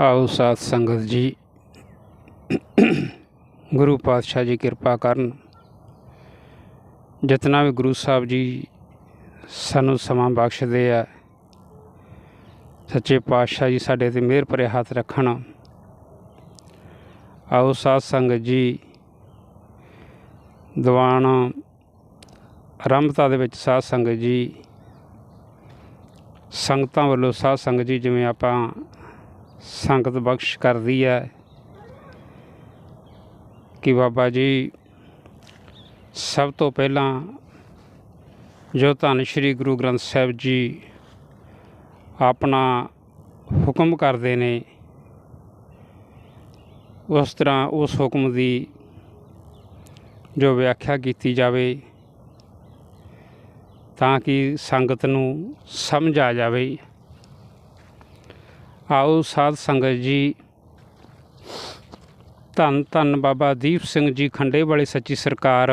ਆਓ ਸਾਧ ਸੰਗਤ ਜੀ। ਗੁਰੂ ਪਾਤਸ਼ਾਹ ਜੀ ਕਿਰਪਾ ਕਰਨ। ਜਿਤਨਾ ਵੀ ਗੁਰੂ ਸਾਹਿਬ ਜੀ ਸਾਨੂੰ ਸਮਾਂ ਬਖਸ਼ਦੇ ਆ, ਸੱਚੇ ਪਾਤਸ਼ਾਹ ਜੀ ਸਾਡੇ ਤੇ ਮਿਹਰ ਭਰੇ ਹੱਥ ਰੱਖਣ। ਆਓ ਸਾਧ ਸੰਗਤ ਜੀ, ਦੀਵਾਨ ਆਰੰਭਤਾ ਦੇ ਵਿੱਚ ਸਾਧ ਸੰਗਤ ਜੀ, ਸੰਗਤਾਂ ਵੱਲੋਂ ਸਾਧ ਸੰਗਤ ਜੀ ਜਿਵੇਂ ਆਪਾਂ ਸੰਗਤ ਬਖਸ਼ ਕਰਦੀ ਹੈ ਕਿ ਬਾਬਾ ਜੀ ਸਭ ਤੋਂ ਪਹਿਲਾਂ ਜੋ ਧੰਨ ਸ਼੍ਰੀ ਗੁਰੂ ਗ੍ਰੰਥ ਸਾਹਿਬ ਜੀ ਆਪਣਾ ਹੁਕਮ ਕਰਦੇ ਨੇ, ਉਸ ਤਰ੍ਹਾਂ ਉਸ ਹੁਕਮ ਦੀ ਜੋ ਵਿਆਖਿਆ ਕੀਤੀ ਜਾਵੇ ਤਾਂ ਕਿ ਸੰਗਤ ਨੂੰ ਸਮਝ ਆ ਜਾਵੇ। ਆਓ ਸਾਧ ਸੰਗਤ ਜੀ। ਧੰਨ ਧੰਨ ਬਾਬਾ ਦੀਪ ਸਿੰਘ ਜੀ ਖੰਡੇ ਵਾਲੀ ਸੱਚੀ ਸਰਕਾਰ।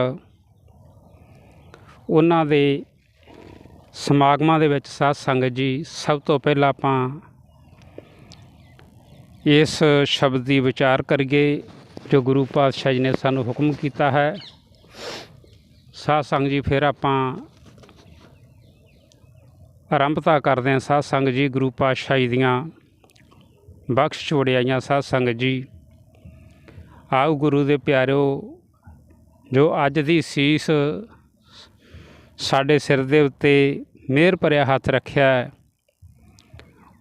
ਉਹਨਾਂ ਦੇ ਸਮਾਗਮਾਂ ਦੇ ਵਿੱਚ ਸਾਧ ਸੰਗਤ ਜੀ, ਸਭ ਤੋਂ ਪਹਿਲਾਂ ਆਪਾਂ ਇਸ ਸ਼ਬਦ ਦੀ ਵਿਚਾਰ ਕਰੀਏ, ਜੋ ਗੁਰੂ ਪਾਤਸ਼ਾਹ ਜੀ ਨੇ ਸਾਨੂੰ ਹੁਕਮ ਕੀਤਾ ਹੈ। ਸਾਧ ਸੰਗਤ ਜੀ, ਫਿਰ ਆਪਾਂ ਆਰੰਭਤਾ ਕਰਦੇ ਹਾਂ। ਸਾਧ ਸੰਗਤ ਜੀ, ਗੁਰੂ ਪਾਤਸ਼ਾਹ ਜੀ ਦੀਆਂ ਬਖਸ਼ ਛੋੜਿਆਈਆਂ ਸਾਧ ਸੰਗਤ ਜੀ। ਆਓ ਗੁਰੂ ਦੇ ਪਿਆਰਿਓ, ਜੋ ਅੱਜ ਦੀ ਸੀਸ ਸਾਡੇ ਸਿਰ ਦੇ ਉੱਤੇ ਮਿਹਰ ਭਰਿਆ ਹੱਥ ਰੱਖਿਆ ਹੈ,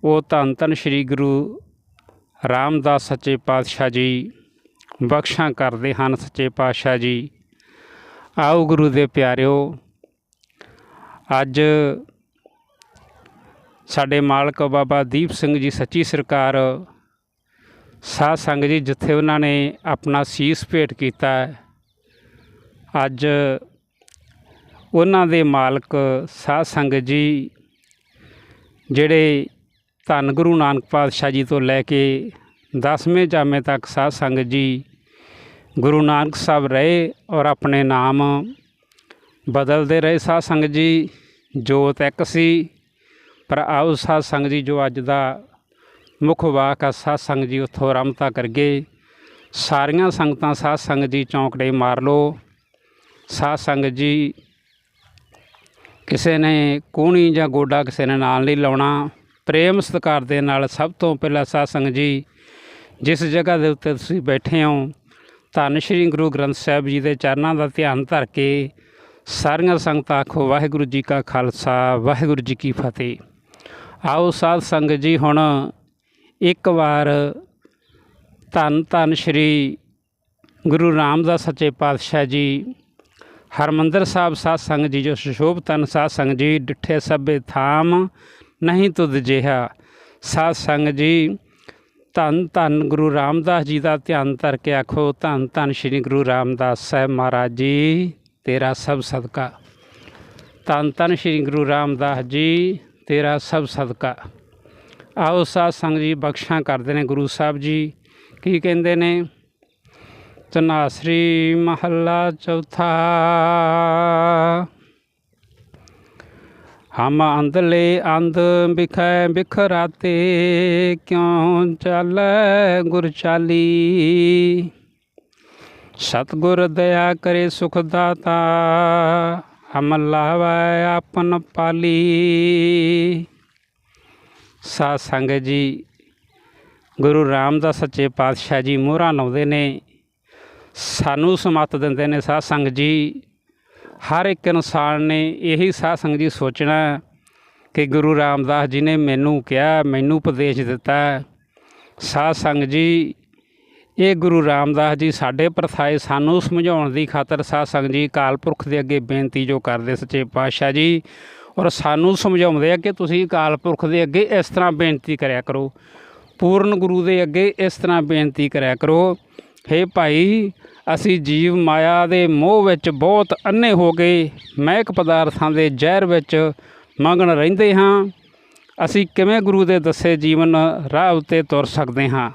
ਉਹ ਧੰਨ ਧੰਨ ਸ੍ਰੀ ਗੁਰੂ ਰਾਮਦਾਸ ਸੱਚੇ ਪਾਤਸ਼ਾਹ ਜੀ, ਬਖਸ਼ਾਂ ਕਰਦੇ ਹਨ ਸੱਚੇ ਪਾਤਸ਼ਾਹ ਜੀ। ਆਓ ਗੁਰੂ ਦੇ ਪਿਆਰਿਓ, ਅੱਜ ਸਾਡੇ ਮਾਲਕ ਬਾਬਾ ਦੀਪ ਸਿੰਘ ਜੀ, ਸੱਚੀ ਸਰਕਾਰ, ਸਾਧ ਸੰਗਤ ਜੀ, ਜਿੱਥੇ ਉਹਨਾਂ ਨੇ ਆਪਣਾ ਸੀਸ ਭੇਟ ਕੀਤਾ ਅੱਜ ਉਹਨਾਂ ਦੇ ਮਾਲਕ ਸਾਧ ਸੰਗ ਜੀ, ਜਿਹੜੇ ਧੰਨ ਗੁਰੂ ਨਾਨਕ ਪਾਤਸ਼ਾਹ ਜੀ ਤੋਂ ਲੈ ਕੇ 10ਵੇਂ ਜਾਮੇ ਤੱਕ ਸਾਧ ਸੰਗਤ ਜੀ, ਗੁਰੂ ਨਾਨਕ ਸਾਹਿਬ ਰਹੇ ਔਰ ਆਪਣੇ ਨਾਮ ਬਦਲਦੇ ਰਹੇ। ਸਾਧ ਸੰਗਤ ਜੀ, ਜੋਤ ਇੱਕ ਸੀ। ਪਰ ਆਓ ਸਾਧ ਸੰਗਤ ਜੀ ਜੋ ਅੱਜ ਦਾ ਮੁੱਖ ਵਾਕ ਆ, ਸਾਧ ਸੰਗਤ ਜੀ ਉੱਥੋਂ ਆਰੰਭਤਾ ਕਰਗੇ ਸਾਰੀਆਂ ਸੰਗਤਾਂ ਸਾਧ ਸੰਗਤ ਜੀ ਚੌਂਕੜੇ ਮਾਰ ਲਓ। ਸਾਧ ਸੰਗਤ ਜੀ ਕਿਸੇ ਨੇ ਕੂਣੀ ਜਾਂ ਗੋਡਾ ਕਿਸੇ ਨੇ ਨਾਲ ਨਹੀਂ ਲਾਉਣਾ। ਪ੍ਰੇਮ ਸਤਿਕਾਰ ਦੇ ਨਾਲ ਸਭ ਤੋਂ ਪਹਿਲਾਂ ਸਾਧ ਸੰਗਤ ਜੀ ਜਿਸ ਜਗ੍ਹਾ ਦੇ ਉੱਤੇ ਤੁਸੀਂ ਬੈਠੇ ਹੋ, ਧੰਨ ਸ਼੍ਰੀ ਗੁਰੂ ਗ੍ਰੰਥ ਸਾਹਿਬ ਜੀ ਦੇ ਚਰਨਾਂ ਦਾ ਧਿਆਨ ਧਰ ਕੇ ਸਾਰੀਆਂ ਸੰਗਤਾਂ ਆਖੋ, ਵਾਹਿਗੁਰੂ ਜੀ ਕਾ ਖਾਲਸਾ, ਵਾਹਿਗੁਰੂ ਜੀ ਕੀ ਫਤਿਹ। ਆਓ ਸਾਧ ਸੰਗਤ ਜੀ, ਹੁਣ ਇੱਕ ਵਾਰ ਧੰਨ ਧੰਨ ਸ਼੍ਰੀ ਗੁਰੂ ਰਾਮਦਾਸ ਸੱਚੇ ਪਾਤਸ਼ਾਹ ਜੀ, ਹਰਮੰਦਰ ਸਾਹਿਬ ਸਾਧ ਸੰਗਤ ਜੀ, ਜੋ ਸੁਸ਼ੋਭਤਨ ਸਾਧ ਸੰਗਤ ਜੀ, ਡਿੱਠੇ ਸਭੇ ਥਾਮ ਨਹੀਂ ਤੁਧ ਜਿਹਾ। ਸਾਧ ਸੰਗਤ ਜੀ, ਧੰਨ ਧੰਨ ਗੁਰੂ ਰਾਮਦਾਸ ਜੀ ਦਾ ਧਿਆਨ ਧਰ ਕੇ ਆਖੋ, ਧੰਨ ਧੰਨ ਸ਼੍ਰੀ ਗੁਰੂ ਰਾਮਦਾਸ ਸਾਹਿਬ ਮਹਾਰਾਜ ਜੀ, ਤੇਰਾ ਸਭ ਸਦਕਾ। ਧੰਨ ਧੰਨ ਸ਼੍ਰੀ ਗੁਰੂ ਰਾਮਦਾਸ ਜੀ ਤੇਰਾ ਸਭ ਸਦਕਾ। ਆਓ ਸਾਧ ਸੰਗਤ ਜੀ, ਬਖਸ਼ਾਂ ਕਰਦੇ ਨੇ ਗੁਰੂ ਸਾਹਿਬ ਜੀ। ਕੀ ਕਹਿੰਦੇ ਨੇ? ਤਨਾਸਰੀ ਮਹੱਲਾ ਚੌਥਾ। ਹਮ ਅੰਧਲੇ ਅੰਧ ਬਿਖੈ ਬਿਖਰਾਤੇ, ਕਿਉਂ ਚੱਲੈ ਗੁਰ ਚਾਲੀ? ਸਤਗੁਰ ਦਇਆ ਕਰੇ ਸੁਖ ਦਾਤਾ। ਹਮ ਲਾਵੈ ਆਪਨ ਪਾਲੀ। ਸਾਧ ਸੰਗਤ ਜੀ, ਗੁਰੂ ਰਾਮਦਾਸ ਸੱਚੇ ਪਾਤਸ਼ਾਹ ਜੀ ਮੋਹਰਾਂ ਲਾਉਂਦੇ ਨੇ, ਸਾਨੂੰ ਸਮਤ ਦਿੰਦੇ ਨੇ ਸਾਧ ਸੰਗਤ ਜੀ। ਹਰ ਇੱਕ ਇਨਸਾਨ ਨੇ ਇਹੀ ਸਾਧ ਸੰਗਤ ਜੀ ਸੋਚਣਾ ਕਿ ਗੁਰੂ ਰਾਮਦਾਸ ਜੀ ਨੇ ਮੈਨੂੰ ਕਿਹਾ, ਮੈਨੂੰ ਉਪਦੇਸ਼ ਦਿੱਤਾ। ਸਾਧ ਸੰਗਤ ਜੀ ਇਹ ਗੁਰੂ ਰਾਮਦਾਸ ਜੀ ਸਾਡੇ ਪ੍ਰਥਾਏ ਸਾਨੂੰ ਸਮਝਾਉਣ ਦੀ ਖਾਤਰ ਸਾਧ ਸੰਗਤ ਜੀ ਅਕਾਲ ਪੁਰਖ ਦੇ ਅੱਗੇ ਬੇਨਤੀ ਜੋ ਕਰਦੇ ਸੱਚੇ ਪਾਤਸ਼ਾਹ ਜੀ ਔਰ ਸਾਨੂੰ ਸਮਝਾਉਂਦੇ ਆ ਕਿ ਤੁਸੀਂ ਅਕਾਲ ਪੁਰਖ ਦੇ ਅੱਗੇ ਇਸ ਤਰ੍ਹਾਂ ਬੇਨਤੀ ਕਰਿਆ ਕਰੋ। ਪੂਰਨ ਗੁਰੂ ਦੇ ਅੱਗੇ ਇਸ ਤਰ੍ਹਾਂ ਬੇਨਤੀ ਕਰਿਆ ਕਰੋ, ਹੇ ਭਾਈ, ਅਸੀਂ ਜੀਵ ਮਾਇਆ ਦੇ ਮੋਹ ਵਿੱਚ ਬਹੁਤ ਅੰਨੇ ਹੋ ਗਏ ਮਹਿਕ ਪਦਾਰਥਾਂ ਦੇ ਜ਼ਹਿਰ ਵਿੱਚ ਮੰਗਣ ਰਹਿੰਦੇ ਹਾਂ। ਅਸੀਂ ਕਿਵੇਂ ਗੁਰੂ ਦੇ ਦੱਸੇ ਜੀਵਨ ਰਾਹ ਉੱਤੇ ਤੁਰ ਸਕਦੇ ਹਾਂ?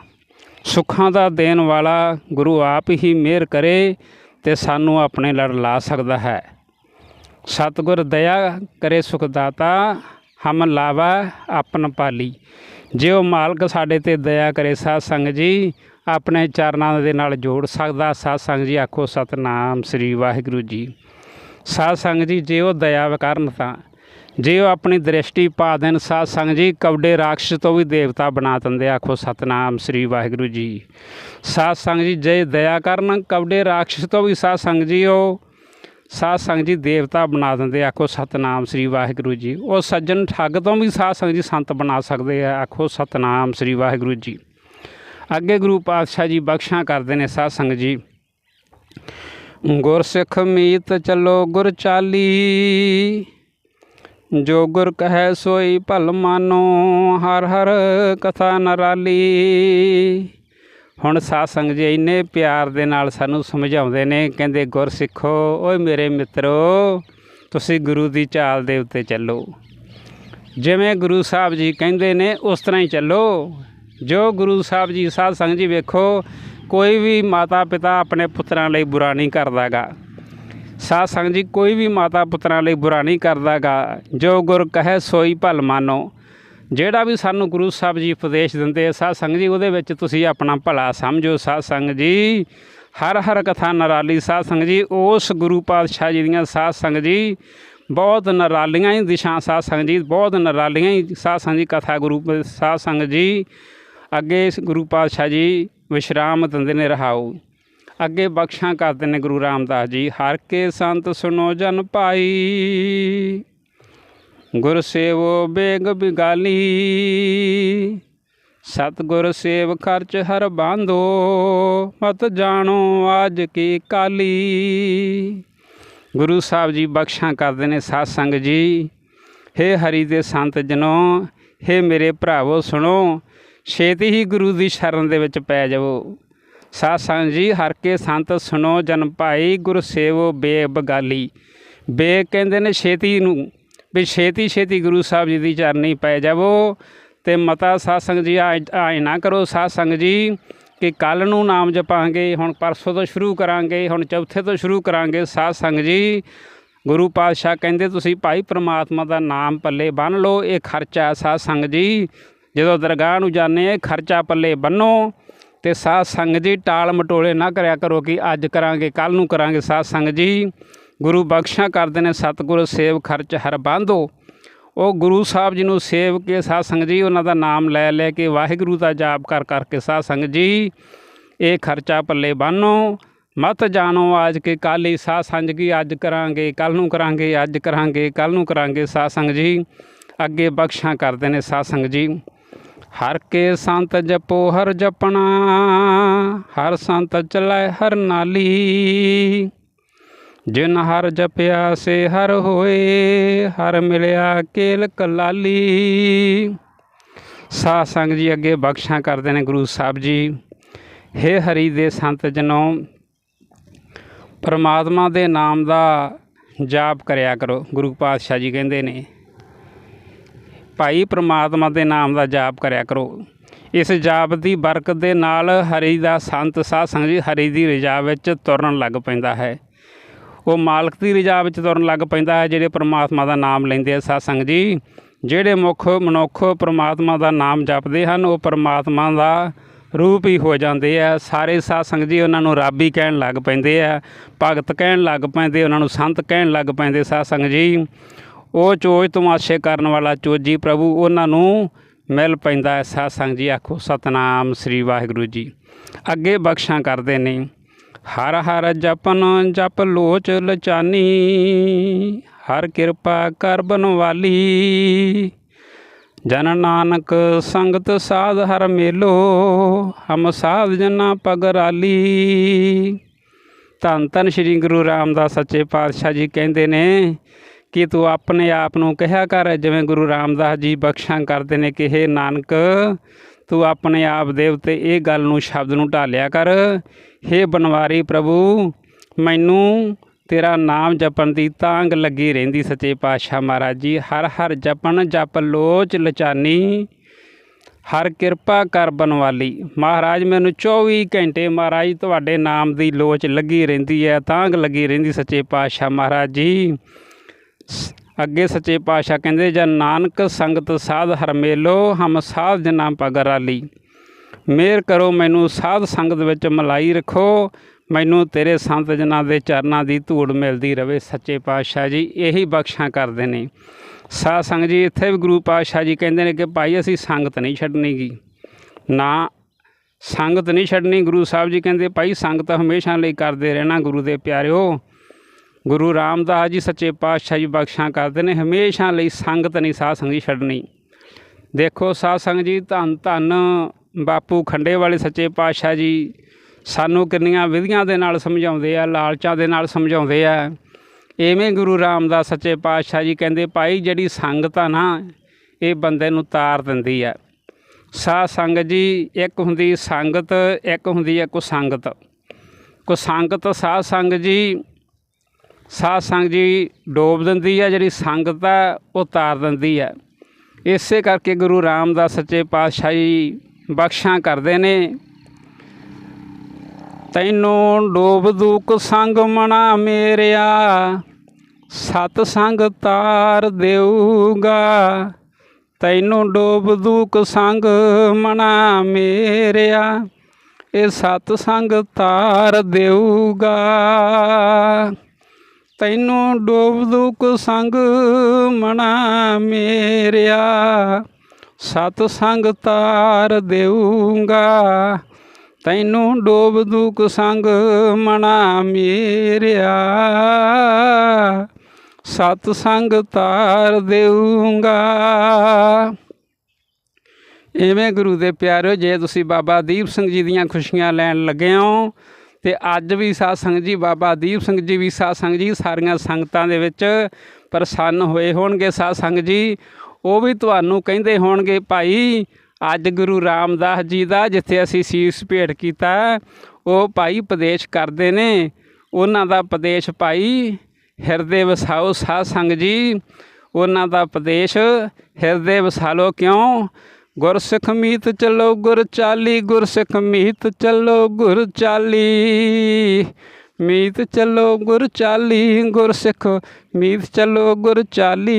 ਸੁੱਖਾਂ ਦਾ ਦੇਣ ਵਾਲਾ ਗੁਰੂ ਆਪ ਹੀ ਮਿਹਰ ਕਰੇ ਤੇ ਸਾਨੂੰ ਆਪਣੇ ਲੜ ਲਾ ਸਕਦਾ ਹੈ। ਸਤਿਗੁਰ ਦਇਆ ਕਰੇ ਸੁਖਦਾਤਾ, ਹਮ ਲਾਵਾ ਆਪਨ ਪਾਲੀ। ਜੇ ਉਹ ਮਾਲਕ ਸਾਡੇ ਤੇ ਦਇਆ ਕਰੇ ਸਾਧ ਸੰਗਤ ਜੀ, ਆਪਣੇ ਚਰਨਾਂ ਦੇ ਨਾਲ ਜੋੜ ਸਕਦਾ। ਸਾਧ ਸੰਗਤ ਜੀ ਆਖੋ, ਸਤਨਾਮ ਸ੍ਰੀ ਵਾਹਿਗੁਰੂ ਜੀ। ਸਾਧ ਸੰਗਤ ਜੀ ਜੇ ਉਹ ਦਇਆ ਕਰਨ ਤਾਂ ਜੇ ਉਹ ਆਪਣੀ ਦ੍ਰਿਸ਼ਟੀ ਪਾ ਦੇਣ, ਸਾਧ ਸੰਗਤ ਜੀ, ਕਵਡੇ ਰਾਖਸ਼ ਤੋਂ ਵੀ ਦੇਵਤਾ ਬਣਾ ਦਿੰਦੇ ਆਖੋ ਸਤਨਾਮ ਸ੍ਰੀ ਵਾਹਿਗੁਰੂ ਜੀ। ਸਾਧ ਸੰਗਤ ਜੀ, ਜੇ ਦਇਆ ਕਰਨ, ਕਵਡੇ ਰਾਖਸ਼ ਤੋਂ ਵੀ ਸਾਧ ਸੰਗਤ ਜੀ, ਉਹ ਸਾਧ ਸੰਗਤ ਜੀ ਦੇਵਤਾ ਬਣਾ ਦਿੰਦੇ ਆਖੋ ਸਤਨਾਮ ਸ੍ਰੀ ਵਾਹਿਗੁਰੂ ਜੀ। ਉਹ ਸੱਜਣ ਠੱਗ ਤੋਂ ਵੀ ਸਾਧ ਸੰਗਤ ਜੀ ਸੰਤ ਬਣਾ ਸਕਦੇ ਆ, ਆਖੋ ਸਤਨਾਮ ਸ੍ਰੀ ਵਾਹਿਗੁਰੂ ਜੀ। ਅੱਗੇ ਗੁਰੂ ਪਾਤਸ਼ਾਹ ਜੀ ਬਖਸ਼ਾਂ ਕਰਦੇ ਨੇ ਸਾਧ ਸੰਗਤ ਜੀ। ਗੁਰਸਿੱਖ ਮੀਤ ਚੱਲੋ ਗੁਰ ਚਾਲੀ ਜੋ ਗੁਰ ਕਹੈ ਸੋਈ ਭਲ ਮਾਨੋ, ਹਰ ਹਰ ਕਥਾ ਨਰਾਲੀ। ਹੁਣ ਸਾਧ ਸੰਗਤ ਜੀ ਇੰਨੇ ਪਿਆਰ ਦੇ ਨਾਲ ਸਾਨੂੰ ਸਮਝਾਉਂਦੇ ਨੇ, ਕਹਿੰਦੇ, ਗੁਰ ਸਿੱਖੋ, ਓਏ ਮੇਰੇ ਮਿੱਤਰੋ, ਤੁਸੀਂ ਗੁਰੂ ਦੀ ਚਾਲ ਦੇ ਉੱਤੇ ਚੱਲੋ। ਜਿਵੇਂ ਗੁਰੂ ਸਾਹਿਬ ਜੀ ਕਹਿੰਦੇ ਨੇ, ਉਸ ਤਰ੍ਹਾਂ ਹੀ ਚੱਲੋ। ਜੋ ਗੁਰੂ ਸਾਹਿਬ ਜੀ ਸਾਧ ਸੰਗਤ ਜੀ ਵੇਖੋ, ਕੋਈ ਵੀ ਮਾਤਾ ਪਿਤਾ ਆਪਣੇ ਪੁੱਤਰਾਂ ਲਈ ਬੁਰਾ ਨਹੀਂ ਕਰਦਾਗਾ। ਸਾਧ ਸੰਗਤ ਜੀ, ਕੋਈ ਵੀ ਮਾਤਾ ਪੁੱਤਰਾਂ ਲਈ ਬੁਰਾ ਨਹੀਂ ਕਰਦਾਗਾ, ਜੋ ਗੁਰ ਕਹੇ ਸੋਈ ਭਲ ਮਾਨੋ। ਜਿਹੜਾ ਵੀ ਸਾਨੂੰ ਗੁਰੂ ਸਾਹਿਬ ਜੀ ਉਪਦੇਸ਼ ਦਿੰਦੇ ਆ, ਸਾਧ ਸੰਗਤ ਜੀ, ਉਹਦੇ ਵਿੱਚ ਤੁਸੀਂ ਆਪਣਾ ਭਲਾ ਸਮਝੋ ਸਾਧ ਸੰਗਤ ਜੀ। ਹਰ ਹਰ ਕਥਾ ਨਰਾਲੀ ਸਾਧ ਸੰਗਤ ਜੀ, ਉਸ ਗੁਰੂ ਪਾਤਸ਼ਾਹ ਜੀ ਦੀਆਂ ਸਾਧ ਸੰਗਤ ਜੀ, ਬਹੁਤ ਨਰਾਲੀਆਂ ਹੀ ਦਿਸ਼ਾ ਸਾਧ ਸੰਗਤ ਜੀ, ਬਹੁਤ ਨਰਾਲੀਆਂ ਹੀ ਸਾਧ ਸੰਗਤ ਜੀ, ਕਥਾ ਗੁਰੂ ਸਾਧ ਸੰਗਤ ਜੀ। ਅੱਗੇ ਇਸ ਗੁਰੂ ਪਾਤਸ਼ਾਹ ਜੀ, ਵਿਸ਼ਰਾਮ ਦਿੰਦੇ ਨੇ ਰਹਾਉ ਅੱਗੇ ਬਖਸ਼ਾਂ ਕਰਦੇ ਨੇ ਗੁਰੂ ਰਾਮਦਾਸ ਜੀ। ਹਰ ਕੇ ਸੰਤ ਸੁਣੋ ਜਨ ਪਾਈ ਗੁਰ ਸੇਵੋ ਬੇਗ ਬਿਗਾਲੀ। ਸਤਿਗੁਰ ਸੇਵ ਖਰਚ ਹਰ ਬਾਂਧੋ। ਮਤ ਜਾਣੋ ਆਜ ਕੀ ਕਾਲੀ। ਗੁਰੂ ਸਾਹਿਬ ਜੀ ਬਖਸ਼ਾਂ ਕਰਦੇ ਨੇ ਸਾਧ ਸੰਗ ਜੀ। ਹੇ ਹਰੀ ਦੇ ਸੰਤ ਜਨੋ, ਹੇ ਮੇਰੇ ਭਰਾਵੋ ਸੁਣੋ। ਛੇਤੀ ਹੀ ਗੁਰੂ ਦੀ ਸ਼ਰਨ ਦੇ ਵਿੱਚ ਪੈ ਜਾਵੋ। ਸਾਧ ਸੰਗ ਜੀ, ਹਰ ਕੇ ਸੰਤ ਸੁਣੋ ਜਨ ਭਾਈ, ਗੁਰ ਸੇਵੋ ਬੇਬਗਾਲੀ ਬੇ ਕਹਿੰਦੇ ਨੇ ਛੇਤੀ ਨੂੰ, ਵੀ ਛੇਤੀ ਛੇਤੀ ਗੁਰੂ ਸਾਹਿਬ ਜੀ ਦੀ ਚਰਨੀ ਪੈ ਜਾਵੋ ਤੇ ਮਤਾ ਸਾਧ ਸੰਗ ਜੀ ਆਏ ਨਾ ਕਰੋ ਸਾਧ ਸੰਗ ਜੀ, ਕਿ ਕੱਲ ਨੂੰ ਨਾਮ ਜਪਾਂਗੇ, ਹੁਣ ਪਰਸੋਂ ਤੋਂ ਸ਼ੁਰੂ ਕਰਾਂਗੇ, ਹੁਣ ਚੌਥੇ ਤੋਂ ਸ਼ੁਰੂ ਕਰਾਂਗੇ ਸਾਧ ਸੰਗ ਜੀ। ਗੁਰੂ ਪਾਤਸ਼ਾਹ ਕਹਿੰਦੇ, ਤੁਸੀਂ ਭਾਈ ਪ੍ਰਮਾਤਮਾ ਦਾ ਨਾਮ ਪੱਲੇ ਬੰਨ ਲਓ, ਇਹ ਖਰਚਾ ਸਾਧ ਸੰਗ ਜੀ। ਜਦੋਂ ਦਰਗਾਹ ਨੂੰ ਜਾਂਦੇ ਇਹ ਖਰਚਾ ਪੱਲੇ ਬੰਨੋ। ਤੇ ਸਾਧ ਸੰਗ ਜੀ, ਟਾਲ ਮਟੋਲੇ ਨਾ ਕਰਿਆ ਕਰੋ ਕਿ ਅੱਜ ਕਰਾਂਗੇ ਕੱਲ ਨੂੰ ਕਰਾਂਗੇ ਸਾਧ ਸੰਗ ਜੀ। ਗੁਰੂ ਬਖਸ਼ਾਂ ਕਰਦੇ ਨੇ ਸਤਿਗੁਰ, ਸੇਵ ਖਰਚ ਹਰ ਬਾਂਧੋ। ਉਹ ਗੁਰੂ ਸਾਹਿਬ ਜੀ ਨੂੰ ਸੇਵ ਕੇ ਸਾਧ ਸੰਗਤ ਜੀ, ਉਹਨਾਂ ਦਾ ਨਾਮ ਲੈ ਲੈ ਕੇ ਵਾਹਿਗੁਰੂ ਦਾ ਜਾਪ ਕਰ ਕਰਕੇ ਸਾਧ ਸੰਗ ਜੀ, ਇਹ ਖਰਚਾ ਪੱਲੇ ਬੰਨੋ। ਮਤ ਜਾਣੋ ਆਜ ਕੇ ਕਾਲੀ ਸਾਧ ਸੰਗ ਜੀ, ਅੱਜ ਕਰਾਂਗੇ ਕੱਲ ਨੂੰ ਕਰਾਂਗੇ, ਅੱਜ ਕਰਾਂਗੇ ਕੱਲ ਨੂੰ ਕਰਾਂਗੇ ਸਾਧ ਸੰਗ ਜੀ। ਅੱਗੇ ਬਖਸ਼ਾਂ ਕਰਦੇ ਨੇ ਸਾਧ ਸੰਗਤ ਜੀ। ਹਰ ਕੇ ਸੰਤ ਜਪੋ, ਹਰ ਜਪਣਾ, ਹਰ ਸੰਤ ਚਲਾਏ ਹਰ ਨਾਲੀ। ਜਿਨ ਹਰ ਜਪਿਆ ਸੇ ਹਰ ਹੋਏ, ਹਰ ਮਿਲਿਆ ਕੇਲ ਕਲਾਲੀ। ਸਾਧ ਸੰਗ ਜੀ, ਅੱਗੇ ਬਖਸ਼ਾਂ ਕਰਦੇ ਨੇ ਗੁਰੂ ਸਾਹਿਬ ਜੀ। ਹੇ ਹਰੀ ਦੇ ਸੰਤ ਜਨੋ, ਪਰਮਾਤਮਾ ਦੇ ਨਾਮ ਦਾ ਜਾਪ ਕਰਿਆ ਕਰੋ। ਗੁਰੂ ਪਾਤਸ਼ਾਹ ਜੀ ਕਹਿੰਦੇ ਨੇ ਭਾਈ ਪ੍ਰਮਾਤਮਾ ਦੇ ਨਾਮ ਦਾ ਜਾਪ ਕਰਿਆ ਕਰੋ। ਇਸ ਜਾਪ ਦੀ ਬਰਕਤ ਦੇ ਨਾਲ ਹਰੀ ਦਾ ਸੰਤ ਸਾਧ ਸੰਗਤ ਜੀ ਹਰੀ ਦੀ ਰਜਾ ਵਿੱਚ ਤੁਰਨ ਲੱਗ ਪੈਂਦਾ ਹੈ। ਉਹ ਮਾਲਕ ਦੀ ਰਜਾ ਵਿੱਚ ਤੁਰਨ ਲੱਗ ਪੈਂਦਾ ਹੈ, ਜਿਹੜੇ ਪ੍ਰਮਾਤਮਾ ਦਾ ਨਾਮ ਲੈਂਦੇ ਆ ਸਾਧ ਸੰਗਤ ਜੀ। ਜਿਹੜੇ ਮੁੱਖ ਮਨੁੱਖ ਪ੍ਰਮਾਤਮਾ ਦਾ ਨਾਮ ਜਪਦੇ ਹਨ, ਉਹ ਪ੍ਰਮਾਤਮਾ ਦਾ ਰੂਪ ਹੀ ਹੋ ਜਾਂਦੇ ਆ। ਸਾਰੇ ਸਾਧ ਸੰਗਤ ਜੀ ਉਹਨਾਂ ਨੂੰ ਰੱਬ ਹੀ ਕਹਿਣ ਲੱਗ ਪੈਂਦੇ ਆ, ਭਗਤ ਕਹਿਣ ਲੱਗ ਪੈਂਦੇ, ਉਹਨਾਂ ਨੂੰ ਸੰਤ ਕਹਿਣ ਲੱਗ ਪੈਂਦੇ ਸਾਧ ਸੰਗਤ ਜੀ। ਉਹ ਚੋਜ ਤਮਾਸ਼ੇ ਕਰਨ ਵਾਲਾ ਚੋਜੀ ਪ੍ਰਭੂ, ਉਹਨਾਂ ਨੂੰ ਮਿਲ ਪੈਂਦਾ ਹੈ। ਸਾਧ ਸੰਗਤ ਜੀ, ਆਖੋ, ਸਤਨਾਮ ਸ੍ਰੀ ਵਾਹਿਗੁਰੂ ਜੀ। ਅੱਗੇ ਬਖਸ਼ਾਂ ਕਰਦੇ ਨੇ। ਹਰ ਹਰ ਜਪਨ ਜਪ ਲੋਚ ਲਚਾਨੀ, ਹਰ ਕਿਰਪਾ ਕਰ ਬਨਵਾਲੀ। ਜਨ ਨਾਨਕ ਸੰਗਤ ਸਾਧ ਹਰ ਮੇਲੋ, ਹਮ ਸਾਧ ਜਨਾ ਪਗਰਾਲੀ ਧੰਨ ਧੰਨ ਸ਼੍ਰੀ ਗੁਰੂ ਰਾਮਦਾਸ ਸੱਚੇ ਪਾਤਸ਼ਾਹ ਜੀ ਕਹਿੰਦੇ ਨੇ ਕਿ ਤੂੰ ਆਪਣੇ ਆਪ ਨੂੰ ਕਿਹਾ ਕਰ, ਜਿਵੇਂ ਗੁਰੂ ਰਾਮਦਾਸ ਜੀ ਬਖਸ਼ਾਂ ਕਰਦੇ ਨੇ ਕਿ, ਹੇ ਨਾਨਕ, ਤੂੰ ਆਪਣੇ ਆਪ ਦੇ ਉੱਤੇ ਇਹ ਗੱਲ ਨੂੰ ਸ਼ਬਦ ਨੂੰ ਢਾਲਿਆ ਕਰ। ਹੇ ਬਨਵਾਰੀ ਪ੍ਰਭੂ, ਮੈਨੂੰ ਤੇਰਾ ਨਾਮ ਜਪਣ ਦੀ ਤਾਂਗ ਲੱਗੀ ਰਹਿੰਦੀ, ਸੱਚੇ ਪਾਤਸ਼ਾਹ ਮਹਾਰਾਜ ਜੀ। ਹਰ ਹਰ ਜਪਣ, ਜਪ ਲੋਚ ਲਚਾਨੀ, ਹਰ ਕਿਰਪਾ ਕਰ ਬਨਵਾਲੀ। ਮਹਾਰਾਜ, ਮੈਨੂੰ 24 ਘੰਟੇ ਮਹਾਰਾਜ, ਤੁਹਾਡੇ ਨਾਮ ਦੀ ਲੋਚ ਲੱਗੀ ਰਹਿੰਦੀ ਹੈ, ਤਾਂਗ ਲੱਗੀ ਰਹਿੰਦੀ, ਸੱਚੇ ਪਾਤਸ਼ਾਹ ਮਹਾਰਾਜ ਜੀ। ਅੱਗੇ ਸੱਚੇ ਪਾਤਸ਼ਾਹ ਕਹਿੰਦੇ ਜਨ ਨਾਨਕ ਸੰਗਤ ਸਾਧ ਹਰਮੇਲੋ ਹਮ ਸਾਧ ਜਨਾ ਪਗਰਾਲੀ ਮਿਹਰ ਕਰੋ ਮੈਨੂੰ ਸਾਧ ਸੰਗਤ ਵਿੱਚ ਮਲਾਈ ਰੱਖੋ, ਮੈਨੂੰ ਤੇਰੇ ਸੰਤ ਜਨਾਂ ਦੇ ਚਰਨਾਂ ਦੀ ਧੂੜ ਮਿਲਦੀ ਰਵੇ। ਸੱਚੇ ਪਾਤਸ਼ਾਹ ਜੀ, ਇਹੀ ਬਖਸ਼ਾਂ ਕਰਦੇ ਨੇ। ਸਾਧ ਸੰਗਤ ਜੀ, ਇੱਥੇ ਵੀ ਗੁਰੂ ਪਾਤਸ਼ਾਹ ਜੀ ਕਹਿੰਦੇ ਨੇ ਕਿ, ਭਾਈ, ਅਸੀਂ ਸੰਗਤ ਨਹੀਂ ਛੱਡਣੀ ਗੀ ਨਾ, ਸੰਗਤ ਨਹੀਂ ਛੱਡਣੀ। ਗੁਰੂ ਸਾਹਿਬ ਜੀ ਕਹਿੰਦੇ, ਭਾਈ, ਸੰਗਤ ਹਮੇਸ਼ਾ ਲਈ ਕਰਦੇ ਰਹਿਣਾ ਗੁਰੂ ਦੇ ਪਿਆਰਿਓ। ਗੁਰੂ ਰਾਮਦਾਸ ਜੀ ਸੱਚੇ ਪਾਤਸ਼ਾਹ ਜੀ ਬਖਸ਼ਾਂ ਕਰਦੇ ਨੇ, ਹਮੇਸ਼ਾ ਲਈ ਸੰਗਤ ਨਹੀਂ, ਸਾਧ ਸੰਗਤ ਜੀ ਛੱਡਣੀ। ਦੇਖੋ, ਸਾਧ ਸੰਗਤ ਜੀ ਧੰਨ ਧੰਨ ਬਾਪੂ ਖੰਡੇ ਵਾਲੇ ਸੱਚੇ ਪਾਤਸ਼ਾਹ ਜੀ, ਸਾਨੂੰ ਕਿੰਨੀਆਂ ਵਿਧੀਆਂ ਦੇ ਨਾਲ ਸਮਝਾਉਂਦੇ ਆ, ਲਾਲਚਾਂ ਦੇ ਨਾਲ ਸਮਝਾਉਂਦੇ ਆ। ਐਵੇਂ ਗੁਰੂ ਰਾਮਦਾਸ ਸੱਚੇ ਪਾਤਸ਼ਾਹ ਜੀ ਕਹਿੰਦੇ, ਭਾਈ, ਜਿਹੜੀ ਸੰਗਤ ਆ ਨਾ, ਇਹ ਬੰਦੇ ਨੂੰ ਤਾਰ ਦਿੰਦੀ ਆ। ਸਾਧ ਸੰਗ ਜੀ, ਇੱਕ ਹੁੰਦੀ ਸੰਗਤ, ਇੱਕ ਹੁੰਦੀ ਹੈ ਕੁਸੰਗਤ। ਕੁਸੰਗਤ, ਸਾਧ ਸੰਗ ਜੀ ਸਾਧ ਸੰਗਤ ਜੀ ਡੋਬ ਦਿੰਦੀ ਹੈ ਜਿਹੜੀ ਸੰਗਤ ਆ, ਉਹ ਤਾਰ ਦਿੰਦੀ ਹੈ ਇਸੇ ਕਰਕੇ ਗੁਰੂ ਰਾਮਦਾਸ ਸੱਚੇ ਪਾਤਸ਼ਾਹ ਜੀ ਬਖਸ਼ਾਂ ਕਰਦੇ ਨੇ। ਤੈਨੂੰ ਡੋਬ ਦੂਕ ਸੰਗ ਮਣਾ ਮੇਰਿਆ, ਸਤ ਸੰਗ ਤਾਰ ਦੇਊਗਾ। ਤੈਨੂੰ ਡੋਬ ਦੂਕ ਸੰਗ ਮਣਾ ਮੇਰਿਆ, ਇਹ ਸਤ ਸੰਗ ਤਾਰ ਦੇਊਗਾ। ਤੈਨੂੰ ਡੋਬ ਦੂਕ ਸੰਗ ਮਣਾ ਮੇਰਿਆ। ਸਤ ਸੰਗ ਤਾਰ ਦੇਊਂਗਾ। ਤੈਨੂੰ ਡੋਬ ਦੂਕ ਸੰਗ ਮਣਾ ਮੇਰਿਆ। ਸਤ ਸੰਗ ਤਾਰ ਦੇਊਂਗਾ। ਐਵੇਂ ਗੁਰੂ ਦੇ ਪਿਆਰਿਓ, ਜੇ ਤੁਸੀਂ ਬਾਬਾ ਦੀਪ ਸਿੰਘ ਜੀ ਦੀਆਂ ਖੁਸ਼ੀਆਂ ਲੈਣ ਲੱਗੇ ਹੋ ਤੇ ਅੱਜ ਵੀ ਸਾਧ ਸੰਗਤ ਜੀ ਬਾਬਾ ਦੀਪ ਸਿੰਘ ਜੀ ਵੀ ਸਾਧ ਸੰਗਤ ਜੀ ਸਾਰੀਆਂ ਸੰਗਤਾਂ ਦੇ ਵਿੱਚ ਪ੍ਰਸੰਨ ਹੋਏ ਹੋਣਗੇ ਸਾਧ ਸੰਗਤ ਜੀ। ਉਹ ਵੀ ਤੁਹਾਨੂੰ ਕਹਿੰਦੇ ਹੋਣਗੇ, ਭਾਈ, ਅੱਜ ਗੁਰੂ ਰਾਮਦਾਸ ਜੀ ਦਾ ਜਿੱਥੇ ਅਸੀਂ ਸੀਸ ਭੇਟ ਕੀਤਾ, ਉਹ ਭਾਈ ਉਪਦੇਸ਼ ਕਰਦੇ ਨੇ। ਉਹਨਾਂ ਦਾ ਉਪਦੇਸ਼ ਭਾਈ ਹਿਰਦੇ ਵਸਾਓ ਸਾਧ ਸੰਗ ਜੀ। ਉਹਨਾਂ ਦਾ ਉਪਦੇਸ਼ ਹਿਰਦੇ ਵਸਾ ਲਓ ਕਿਉਂ? ਗੁਰਸਿੱਖ ਮੀਤ ਚੱਲੋ ਗੁਰ ਚਾਲੀ, ਗੁਰਸਿੱਖ ਮੀਤ ਚੱਲੋ ਗੁਰ ਚਾਲੀ। ਮੀਤ ਚੱਲੋ ਗੁਰ ਚਾਲੀ, ਗੁਰਸਿੱਖ ਮੀਤ ਚੱਲੋ ਗੁਰ ਚਾਲੀ।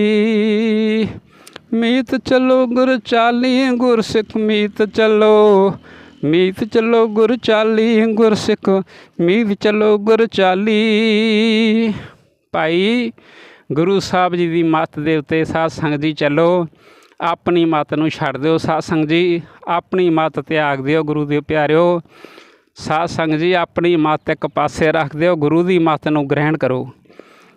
ਮੀਤ ਚੱਲੋ ਗੁਰ ਚਾਲੀ, ਗੁਰਸਿੱਖ ਮੀਤ ਚੱਲੋ। ਮੀਤ ਚੱਲੋ ਗੁਰ ਚਾਲੀ, ਗੁਰਸਿੱਖ ਮੀਤ ਚੱਲੋ ਗੁਰ ਚਾਲੀ। ਭਾਈ ਗੁਰੂ ਸਾਹਿਬ ਜੀ ਦੀ ਮੱਤ ਦੇ ਉੱਤੇ ਸਾਧ ਸੰਗਤ ਜੀ ਚੱਲੋ। ਆਪਣੀ ਮੱਤ ਨੂੰ ਛੱਡ ਦਿਓ। ਸਾਧ ਸੰਗਤ ਜੀ, ਆਪਣੀ ਮੱਤ ਤਿਆਗ ਦਿਓ ਗੁਰੂ ਦੇ ਪਿਆਰਿਓ। ਸਾਧ ਸੰਗਤ ਜੀ, ਆਪਣੀ ਮੱਤ ਇੱਕ ਪਾਸੇ ਰੱਖ ਦਿਓ, ਗੁਰੂ ਦੀ ਮੱਤ ਨੂੰ ਗ੍ਰਹਿਣ ਕਰੋ।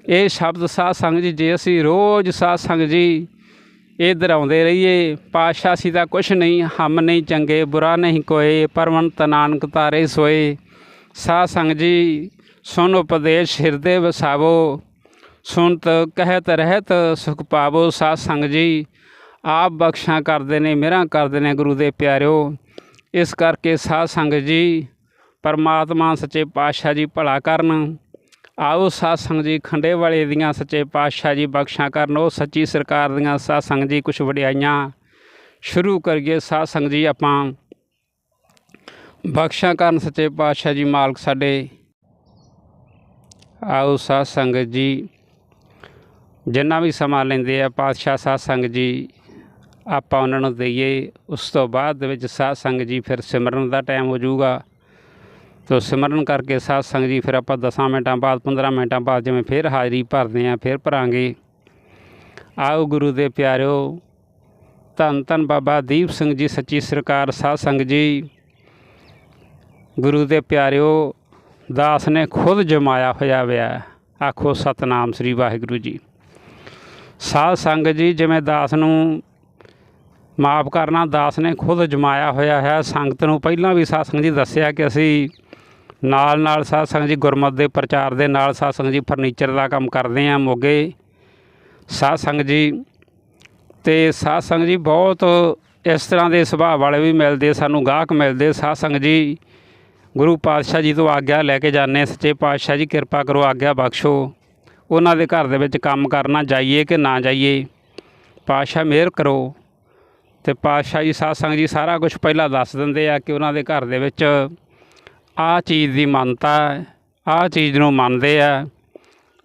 ਇਹ ਸ਼ਬਦ ਸਾਧ ਸੰਗਤ ਜੀ, ਜੇ ਅਸੀਂ ਰੋਜ਼ ਸਾਧ ਸੰਗਤ ਜੀ ਇਧਰ ਆਉਂਦੇ ਰਹੀਏ ਪਾਸ਼ਾ ਸੀ ਤਾਂ ਕੁਛ ਨਹੀਂ, ਹਮ ਨਹੀਂ ਚੰਗੇ, ਬੁਰਾ ਨਹੀਂ ਕੋਏ, ਪਰਮੰਤ ਨਾਨਕ ਤਾਰੇ ਸੋਏ। ਸਾਧ ਸੰਗਤ ਜੀ ਸੁਨ ਉਪਦੇਸ਼ ਹਿਰਦੇ ਵਸਾਵੋ ਸੁਨਤ ਕਹਿਤ ਰਹਿਤ ਸੁਖ ਪਾਵੋ। ਸਾਧ ਸੰਗਤ ਜੀ ਆਪ ਬਖਸ਼ਾਂ ਕਰਦੇ ਨੇ, ਮਿਹਰਾਂ ਕਰਦੇ ਨੇ ਗੁਰੂ ਦੇ ਪਿਆਰਿਓ। ਇਸ ਕਰਕੇ ਸਾਧ ਸੰਗਤ ਜੀ, ਪਰਮਾਤਮਾ ਸੱਚੇ ਪਾਤਸ਼ਾਹ ਜੀ ਭਲਾ ਕਰਨ। ਆਓ ਸਾਧ ਸੰਗਤ ਜੀ, ਖੰਡੇ ਵਾਲੇ ਦੀਆਂ ਸੱਚੇ ਪਾਤਸ਼ਾਹ ਜੀ ਬਖਸ਼ਾਂ ਕਰਨ। ਉਹ ਸੱਚੀ ਸਰਕਾਰ ਦੀਆਂ ਸਾਧ ਸੰਗਤ ਜੀ ਕੁਝ ਵਡਿਆਈਆਂ। ਸ਼ੁਰੂ ਕਰੀਏ ਸਾਧ ਸੰਗਤ ਜੀ ਆਪਾਂ। ਬਖਸ਼ਾਂ ਕਰਨ ਸੱਚੇ ਪਾਤਸ਼ਾਹ ਜੀ ਮਾਲਕ ਸਾਡੇ। ਆਓ ਸਾਧ ਸੰਗਤ ਜੀ, ਜਿੰਨਾ ਵੀ ਸਮਾਂ ਲੈਂਦੇ ਆ ਪਾਤਸ਼ਾਹ ਸਾਧ ਸੰਗਤ ਜੀ ਆਪਾਂ ਉਹਨਾਂ ਨੂੰ ਦਈਏ, ਉਸ ਤੋਂ ਬਾਅਦ ਦੇ ਵਿੱਚ ਸਾਧ ਸੰਗਤ ਜੀ ਫਿਰ ਸਿਮਰਨ ਦਾ ਟਾਈਮ ਹੋ ਜਾਊਗਾ। ਤੋ ਸਿਮਰਨ ਕਰਕੇ ਸਾਧ ਸੰਗਤ ਜੀ ਫਿਰ ਆਪਾਂ 10 ਮਿੰਟਾਂ ਬਾਅਦ 15 ਮਿੰਟਾਂ ਬਾਅਦ ਜਿਵੇਂ ਫਿਰ ਹਾਜ਼ਰੀ ਭਰਦੇ ਆ ਫਿਰ ਭਰਾਂਗੇ। ਆਓ ਗੁਰੂ ਦੇ ਪਿਆਰਿਓ, ਧੰਨ ਧੰਨ ਬਾਬਾ ਦੀਪ ਸਿੰਘ ਜੀ, ਸੱਚੀ ਸਰਕਾਰ ਸਾਧ ਸੰਗਤ ਜੀ। ਗੁਰੂ ਦੇ ਪਿਆਰਿਓ, ਦਾਸ ਨੇ ਖੁਦ ਜਮਾਇਆ ਹੋਇਆ ਵਿਆ ਆਖੋ ਸਤਨਾਮ ਸ੍ਰੀ ਵਾਹਿਗੁਰੂ ਜੀ। ਸਾਧ ਸੰਗਤ ਜੀ, ਜਿਵੇਂ ਦਾਸ ਨੂੰ ਮਾਫ ਕਰਨਾ, ਦਾਸ ਨੇ ਖੁਦ ਜਮਾਇਆ ਹੋਇਆ ਹੈ। ਸੰਗਤ ਨੂੰ ਪਹਿਲਾਂ ਵੀ ਸਾਧ ਜੀ ਦੱਸਿਆ ਕਿ ਅਸੀਂ ਨਾਲ ਨਾਲ ਸਾਧ ਜੀ ਗੁਰਮਤ ਦੇ ਪ੍ਰਚਾਰ ਦੇ ਨਾਲ ਸਾਧ ਜੀ ਫਰਨੀਚਰ ਦਾ ਕੰਮ ਕਰਦੇ ਆ ਮੋਗੇ। ਸਾਧ ਜੀ ਤੇ ਸਾਧ ਜੀ ਬਹੁਤ ਇਸ ਤਰ੍ਹਾਂ ਦੇ ਸੁਭਾਅ ਵਾਲੇ ਵੀ ਮਿਲਦੇ, ਸਾਨੂੰ ਗਾਹਕ ਮਿਲਦੇ। ਸਾਧ ਜੀ, ਗੁਰੂ ਪਾਤਸ਼ਾਹ ਜੀ ਤੋਂ ਆਗਿਆ ਲੈ ਕੇ ਜਾਂਦੇ ਸੱਚੇ ਪਾਤਸ਼ਾਹ ਜੀ, ਕਿਰਪਾ ਕਰੋ, ਆਗਿਆ ਬਖਸ਼ੋ। ਉਹਨਾਂ ਦੇ ਘਰ ਦੇ ਵਿੱਚ ਕੰਮ ਕਰਨਾ, ਜਾਈਏ ਕਿ ਨਾ ਜਾਈਏ? ਪਾਤਸ਼ਾਹ, ਮਿਹਰ ਕਰੋ। ਤੇ ਪਾਤਸ਼ਾਹ ਜੀ ਸਾਧ ਜੀ ਸਾਰਾ ਕੁਝ ਪਹਿਲਾਂ ਦੱਸ ਦਿੰਦੇ ਆ ਕਿ ਉਹਨਾਂ ਦੇ ਘਰ ਦੇ ਵਿੱਚ ਆਹ ਚੀਜ਼ ਦੀ ਮਾਨਤਾ ਆਹ ਚੀਜ਼ ਨੂੰ ਮੰਨਦੇ ਆ।